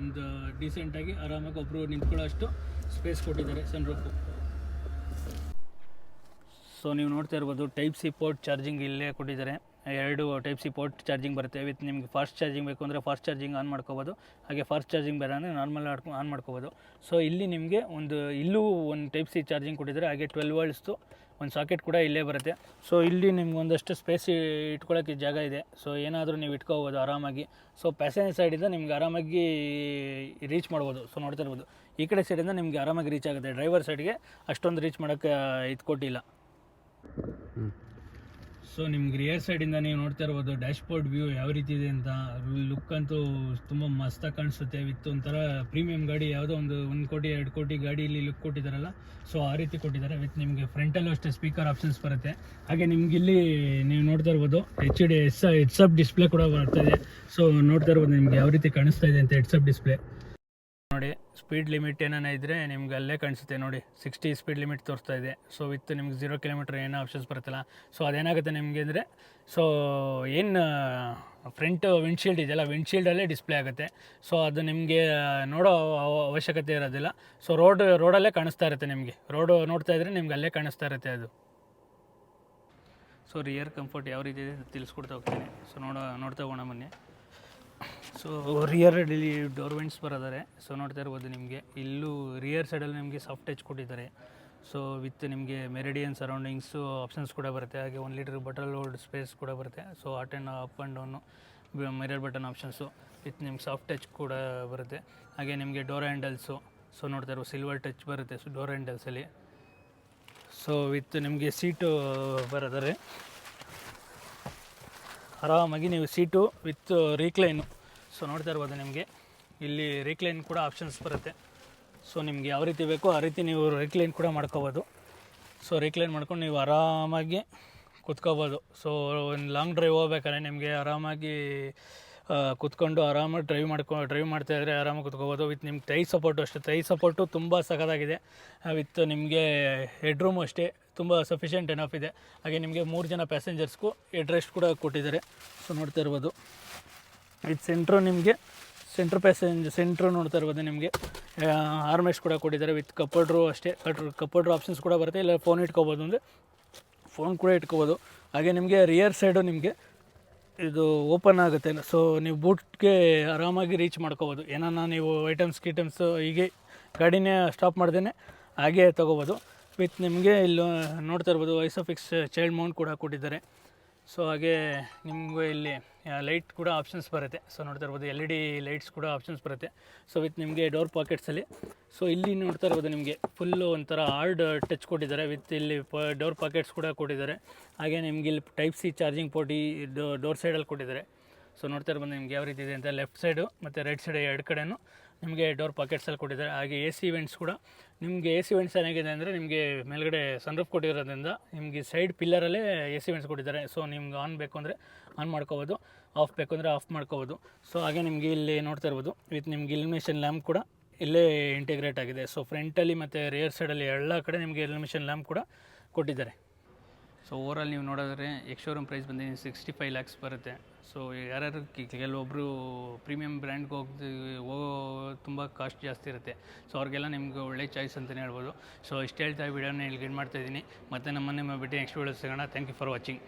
ಒಂದು ಡೀಸೆಂಟಾಗಿ ಆರಾಮಾಗಿ ಒಬ್ಬರು ನಿಂತ್ಕೊಳ್ಳೋ ಅಷ್ಟು ಸ್ಪೇಸ್ ಕೊಟ್ಟಿದ್ದಾರೆ ಸನ್ ರೂಫು ಸೊ ನೀವು ನೋಡ್ತಾ ಇರ್ಬೋದು ಟೈಪ್ ಸಿ ಪೋರ್ಟ್ ಚಾರ್ಜಿಂಗ್ ಇಲ್ಲೇ ಕೊಟ್ಟಿದ್ದಾರೆ. ಎರಡು ಟೈಪ್ ಸಿ ಪೋರ್ಟ್ ಚಾರ್ಜಿಂಗ್ ಬರುತ್ತೆ. ವಿತ್ ನಿಮ್ಗೆ ಫಾಸ್ಟ್ ಚಾರ್ಜಿಂಗ್ ಬೇಕು ಅಂದರೆ ಫಾಸ್ಟ್ ಚಾರ್ಜಿಂಗ್ ಆನ್ ಮಾಡ್ಕೋಬೋದು. ಹಾಗೆ ಫಾಸ್ಟ್ ಚಾರ್ಜಿಂಗ್ ಬೇಡ ಅಂದರೆ ನಾರ್ಮಲ್ ಆನ್ ಮಾಡ್ಕೋಬೋದು. ಸೊ ಇಲ್ಲಿ ನಿಮಗೆ ಒಂದು ಇಲ್ಲೂ ಒಂದು ಟೈಪ್ ಸಿ ಚಾರ್ಜಿಂಗ್ ಕೊಟ್ಟಿದ್ದಾರೆ. ಹಾಗೆ ಟ್ವೆಲ್ ವರ್ಲ್ಸ್ದು ಒಂದು ಸಾಕೆಟ್ ಕೂಡ ಇಲ್ಲೇ ಬರುತ್ತೆ. ಸೊ ಇಲ್ಲಿ ನಿಮ್ಗೆ ಒಂದಷ್ಟು ಸ್ಪೇಸ್ ಇಟ್ಕೊಳ್ಳೋಕ್ಕೆ ಜಾಗ ಇದೆ. ಸೊ ಏನಾದರೂ ನೀವು ಇಟ್ಕೋಬೋದು ಆರಾಮಾಗಿ. ಸೊ ಪ್ಯಾಸೆಂಜರ್ ಸೈಡಿಂದ ನಿಮ್ಗೆ ಆರಾಮಾಗಿ ರೀಚ್ ಮಾಡ್ಬೋದು. ಸೊ ನೋಡ್ತಾ ಇರ್ಬೋದು. ಈ ಕಡೆ ಸೈಡಿಂದ ನಿಮಗೆ ಆರಾಮಾಗಿ ರೀಚ್ ಆಗುತ್ತೆ. ಡ್ರೈವರ್ ಸೈಡ್ಗೆ ಅಷ್ಟೊಂದು ರೀಚ್ ಮಾಡೋಕ್ಕೆ ಇದು ಕೊಟ್ಟಿಲ್ಲ ಸೊ ನಿಮ್ಗೆ ರಿಯರ್ ಸೈಡಿಂದ ನೀವು ನೋಡ್ತಾ ಇರ್ಬೋದು ಡ್ಯಾಶ್ಬೋರ್ಡ್ ವ್ಯೂ ಯಾವ ರೀತಿ ಇದೆ ಅಂತ. ಲುಕ್ ಅಂತೂ ತುಂಬ ಮಸ್ತಾಗಿ ಕಾಣಿಸುತ್ತೆ. ವಿತ್ ಒಂಥರ ಪ್ರೀಮಿಯಂ ಗಾಡಿ, ಯಾವುದೋ ಒಂದು ಒಂದು ಕೋಟಿ, ಎರಡು ಕೋಟಿ ಗಾಡಿಯಲ್ಲಿ ಲುಕ್ ಕೊಟ್ಟಿದ್ದಾರಲ್ಲ. ಸೊ ಆ ರೀತಿ ಕೊಟ್ಟಿದ್ದಾರೆ. ವಿತ್ ನಿಮಗೆ ಫ್ರಂಟಲ್ಲೂ ಅಷ್ಟೇ ಸ್ಪೀಕರ್ ಆಪ್ಷನ್ಸ್ ಬರುತ್ತೆ. ಹಾಗೆ ನಿಮ್ಗೆ ಇಲ್ಲಿ ನೀವು ನೋಡ್ತಾ ಇರ್ಬೋದು H D S head up display ಕೂಡ ಬರ್ತಾ ಇದೆ. ಸೊ ನೋಡ್ತಾ ಇರ್ಬೋದು ನಿಮ್ಗೆ ಯಾವ ರೀತಿ ಕಾಣಿಸ್ತಾ ಇದೆ ಅಂತ ಎಚ್ ಅಪ್ ಡಿಸ್ಪ್ಲೇ ನೋಡಿ ಸ್ಪೀಡ್ ಲಿಮಿಟ್ ಏನಾನ ಇದ್ದರೆ ನಿಮ್ಗೆ ಅಲ್ಲೇ ಕಾಣಿಸುತ್ತೆ ನೋಡಿ. ಸಿಕ್ಸ್ಟಿ ಸ್ಪೀಡ್ ಲಿಮಿಟ್ ತೋರಿಸ್ತಾ ಇದೆ. ಸೊ ವಿತ್ ನಿಮ್ಗೆ ಜೀರೋ ಕಿಲೋಮೀಟ್ರ್ ಏನೋ ಆಪ್ಷನ್ಸ್ ಬರುತ್ತಲ್ಲ. ಸೊ ಅದೇನಾಗುತ್ತೆ ನಿಮಗೆ ಅಂದರೆ ಸೊ ಏನು ಫ್ರಂಟ್ ವಿಂಡ್ಶೀಲ್ಡ್ ಇದೆಯಲ್ಲ ವಿಂಡ್ಶೀಲ್ಡಲ್ಲೇ ಡಿಸ್ಪ್ಲೇ ಆಗುತ್ತೆ. ಸೊ ಅದು ನಿಮಗೆ ನೋಡೋ ಅವ- ಅವಶ್ಯಕತೆ ಇರೋದಿಲ್ಲ. ಸೊ ರೋಡ್ ರೋಡಲ್ಲೇ ಕಾಣಿಸ್ತಾ ಇರುತ್ತೆ ನಿಮಗೆ. ರೋಡು ನೋಡ್ತಾ ಇದ್ರೆ ನಿಮ್ಗೆ ಅಲ್ಲೇ ಕಾಣಿಸ್ತಾ ಇರುತ್ತೆ ಅದು. ಸೊ ರಿಯರ್ ಕಂಫರ್ಟ್ ಯಾವ ರೀತಿ ಇದೆ ತಿಳಿಸ್ಕೊಡ್ತಾ ಹೋಗ್ತೀನಿ. ಸೊ ನೋಡೋ, ನೋಡ್ತಾ ಹೋಗೋಣ ಬನ್ನಿ ಸೊ ರಿಯರ್ ಇಲ್ಲಿ ಡೋರ್ ವೆಂಟ್ಸ್ ಬರೋದಾರೆ. ಸೊ ನೋಡ್ತಾ ಇರ್ಬೋದು ನಿಮಗೆ. ಇಲ್ಲೂ ರಿಯರ್ ಸೈಡಲ್ಲಿ ನಿಮಗೆ ಸಾಫ್ಟ್ ಟಚ್ ಕೊಟ್ಟಿದ್ದಾರೆ. ಸೊ ವಿತ್ ನಿಮಗೆ ಮೆರಿಡಿಯನ್ ಸರೌಂಡಿಂಗ್ಸು ಆಪ್ಷನ್ಸ್ ಕೂಡ ಬರುತ್ತೆ. ಹಾಗೆ one litre bottle load space ಕೂಡ ಬರುತ್ತೆ. So auto and up and down mirror button options with ನಿಮ್ಗೆ ಸಾಫ್ಟ್ ಟಚ್ ಕೂಡ ಬರುತ್ತೆ. ಹಾಗೆ ನಿಮಗೆ ಡೋರ್ ಹ್ಯಾಂಡಲ್ಸು ಸೊ ನೋಡ್ತಾ ಇರೋ ಸಿಲ್ವರ್ ಟಚ್ ಬರುತ್ತೆ. ಸೊ ಡೋರ್ ಹ್ಯಾಂಡಲ್ಸಲ್ಲಿ ಸೊ ವಿತ್ ನಿಮಗೆ ಸೀಟು ಬರೋದಾರೆ. ಆರಾಮಾಗಿ ನೀವು ಸೀಟು ವಿತ್ ರೀಕ್ಲೈನು ಸೊ ನೋಡ್ತಾ ಇರ್ಬೋದು ನಿಮಗೆ. ಇಲ್ಲಿ ರೀಕ್ಲೈನ್ ಕೂಡ ಆಪ್ಷನ್ಸ್ ಬರುತ್ತೆ. ಸೊ ನಿಮಗೆ ಯಾವ ರೀತಿ ಬೇಕೋ ಆ ರೀತಿ ನೀವು ರೀಕ್ಲೈನ್ ಕೂಡ ಮಾಡ್ಕೋಬೋದು. ಸೊ ರೀಕ್ಲೈನ್ ಮಾಡ್ಕೊಂಡು ನೀವು ಆರಾಮಾಗಿ ಕುತ್ಕೋಬೋದು. ಸೊ ಒಂದು ಲಾಂಗ್ ಡ್ರೈವ್ ಹೋಗ್ಬೇಕಾದ್ರೆ ನಿಮಗೆ ಆರಾಮಾಗಿ ಕುತ್ಕೊಂಡು ಆರಾಮಾಗಿ ಡ್ರೈವ್ ಮಾಡ್ಕೊ ಡ್ರೈವ್ ಮಾಡ್ತಾ ಇದ್ದರೆ ಆರಾಮಾಗಿ ಕುತ್ಕೋಬೋದು. ವಿತ್ ನಿಮ್ಗೆ ಟೈ ಸಪೋರ್ಟು ಅಷ್ಟೇ. ಟೈ ಸಪೋರ್ಟು ತುಂಬ ಸಖತ್ತಾಗಿದೆ. ವಿತ್ ನಿಮಗೆ ಹೆಡ್ ರೂಮು ಅಷ್ಟೇ ತುಂಬ ಸಫಿಷಿಯೆಂಟ್ ಎನಫ್ ಇದೆ. ಹಾಗೆ ನಿಮಗೆ ಮೂರು ಜನ ಪ್ಯಾಸೆಂಜರ್ಸ್ಗೂ ಹೆಡ್ ರೆಸ್ಟ್ ಕೂಡ ಕೊಟ್ಟಿದ್ದಾರೆ. ಸೊ ನೋಡ್ತಾ ಇರ್ಬೋದು. ಇದು ಸೆಂಟ್ರು ನಿಮಗೆ, ಸೆಂಟ್ರ್ ಪ್ಯಾಸೆಂಜ್, ಸೆಂಟ್ರು ನೋಡ್ತಾ ಇರ್ಬೋದು ನಿಮಗೆ. ಆರ್ಮೆಸ್ಟ್ ಕೂಡ ಕೊಟ್ಟಿದ್ದಾರೆ ವಿತ್ ಕಪ್ಪಡ್ರು ಅಷ್ಟೇ. ಕಪ್ಪಡ್ರು ಆಪ್ಷನ್ಸ್ ಕೂಡ ಬರುತ್ತೆ. ಇಲ್ಲ ಫೋನ್ ಇಟ್ಕೋಬೋದು ಅಂದರೆ ಫೋನ್ ಕೂಡ ಇಟ್ಕೋಬೋದು. ಹಾಗೆ ನಿಮಗೆ ರಿಯರ್ ಸೈಡು ನಿಮಗೆ ಇದು ಓಪನ್ ಆಗುತ್ತೆ ಸೊ ನೀವು ಬೂಟ್ಗೆ ಆರಾಮಾಗಿ ರೀಚ್ ಮಾಡ್ಕೋಬೋದು. ಏನಾನ ನೀವು ಐಟಮ್ಸ್ ಕೀಟಮ್ಸು ಹೀಗೆ ಗಾಡಿನೇ ಸ್ಟಾಪ್ ಮಾಡ್ದೇ ಹಾಗೆ ತೊಗೋಬೋದು. ವಿತ್ ನಿಮಗೆ ಇಲ್ಲಿ, ನೋಡ್ತಾ ಇರ್ಬೋದು ಐಸೋಫಿಕ್ಸ್ ಚೈಲ್ಡ್ ಮೌಂಟ್ ಕೂಡ ಕೊಟ್ಟಿದ್ದಾರೆ. ಸೊ ಹಾಗೆ ನಿಮಗೆ ಇಲ್ಲಿ ಲೈಟ್ ಕೂಡ ಆಪ್ಷನ್ಸ್ ಬರುತ್ತೆ. ಸೊ ನೋಡ್ತಾ ಇರ್ಬೋದು ಎಲ್ ಇ ಡಿ ಲೈಟ್ಸ್ ಕೂಡ ಆಪ್ಷನ್ಸ್ ಬರುತ್ತೆ. ಸೊ ವಿತ್ ನಿಮಗೆ ಡೋರ್ ಪಾಕೆಟ್ಸಲ್ಲಿ ಸೊ ಇಲ್ಲಿ ನೋಡ್ತಾ ಇರ್ಬೋದು ನಿಮಗೆ ಫುಲ್ಲು ಒಂಥರ ಹಾರ್ಡ್ ಟಚ್ ಕೊಟ್ಟಿದ್ದಾರೆ. ವಿತ್ ಇಲ್ಲಿ ಪ ಡೋರ್ ಪಾಕೆಟ್ಸ್ ಕೂಡ ಕೊಟ್ಟಿದ್ದಾರೆ. ಹಾಗೆ ನಿಮಗೆ ಇಲ್ಲಿ type C charging port door ಸೈಡಲ್ಲಿ ಕೊಟ್ಟಿದ್ದಾರೆ. ಸೊ ನೋಡ್ತಾ ಇರ್ಬೋದು ನಿಮ್ಗೆ ಯಾವ ರೀತಿ ಇದೆ ಅಂತ. ಲೆಫ್ಟ್ ಸೈಡು ಮತ್ತು ರೈಟ್ ಸೈಡ್ ಎರಡು ಕಡೆನೂ. ನಿಮಗೆ ಡೋರ್ ಪಾಕೆಟ್ಸಲ್ಲಿ ಕೊಟ್ಟಿದ್ದಾರೆ. ಹಾಗೆ ಎ ಸಿ ವೆಂಟ್ಸ್ ಕೂಡ. ನಿಮಗೆ ಎ ಸಿ ವೆಂಟ್ಸ್ ಏನಾಗಿದೆ ಅಂದರೆ ನಿಮಗೆ ಮೇಲ್ಗಡೆ ಸನ್ರೂಫ್ ಕೊಟ್ಟಿರೋದ್ರಿಂದ ನಿಮಗೆ ಸೈಡ್ ಪಿಲ್ಲರಲ್ಲೇ ಎ ಸಿ ವೆಂಟ್ಸ್ ಕೊಟ್ಟಿದ್ದಾರೆ. ಸೊ ನಿಮ್ಗೆ ಆನ್ ಬೇಕು ಅಂದರೆ ಆನ್ ಮಾಡ್ಕೋಬೋದು. ಆಫ್ ಬೇಕು ಅಂದರೆ ಆಫ್ ಮಾಡ್ಕೋಬೋದು. ಸೊ ಹಾಗೆ ನಿಮಗೆ ಇಲ್ಲಿ ನೋಡ್ತಾ ಇರ್ಬೋದು. ವಿತ್ ನಿಮ್ಗೆ ಇಲ್ಮಿನೇಷನ್ ಲ್ಯಾಂಪ್ ಕೂಡ ಇಲ್ಲೇ ಇಂಟಿಗ್ರೇಟ್ ಆಗಿದೆ. ಸೊ ಫ್ರಂಟಲ್ಲಿ ಮತ್ತು ರಿಯರ್ ಸೈಡಲ್ಲಿ ಎಲ್ಲ ಕಡೆ ನಿಮಗೆ ಇಲ್ಮಿನೇಷನ್ ಲ್ಯಾಂಪ್ ಕೂಡ ಕೊಟ್ಟಿದ್ದಾರೆ. ಸೊ ಓವರಾಲ್ ನೀವು ನೋಡಿದ್ರೆ ಎಕ್ಸ್ ಶೋರೂಮ್ ಪ್ರೈಸ್ ಬಂದು ಸಿಕ್ಸ್ಟಿ ಫೈವ್ ಲ್ಯಾಕ್ಸ್ ಬರುತ್ತೆ. ಸೊ, ಯಾರ್ಯಾರು ಕೆಲವೊಬ್ಬರು ಪ್ರೀಮಿಯಮ್ ಬ್ರ್ಯಾಂಡ್ಗೆ ಹೋಗಿ ಹೋಗೋ ತುಂಬ ಕಾಸ್ಟ್ ಜಾಸ್ತಿ ಇರುತ್ತೆ. ಸೊ, ಅವ್ರಿಗೆಲ್ಲ ನಿಮ್ಗೆ ಒಳ್ಳೆ ಚಾಯ್ಸ್ ಅಂತಲೇ ಹೇಳ್ಬೋದು. ಸೊ, ಇಷ್ಟು ಹೇಳ್ತಾ ವಿಡಿಯೋನ ಇಲ್ಲಿ ಎಂಡ್ ಮಾಡ್ತಾ ಇದ್ದೀನಿ. ಮತ್ತು ನಮ್ಮನ್ನೇ ಬಿಟ್ಟು ನೆಕ್ಸ್ಟ್ ವಿಡಿಯೋ ಸಿಗೋಣ. Thank you for watching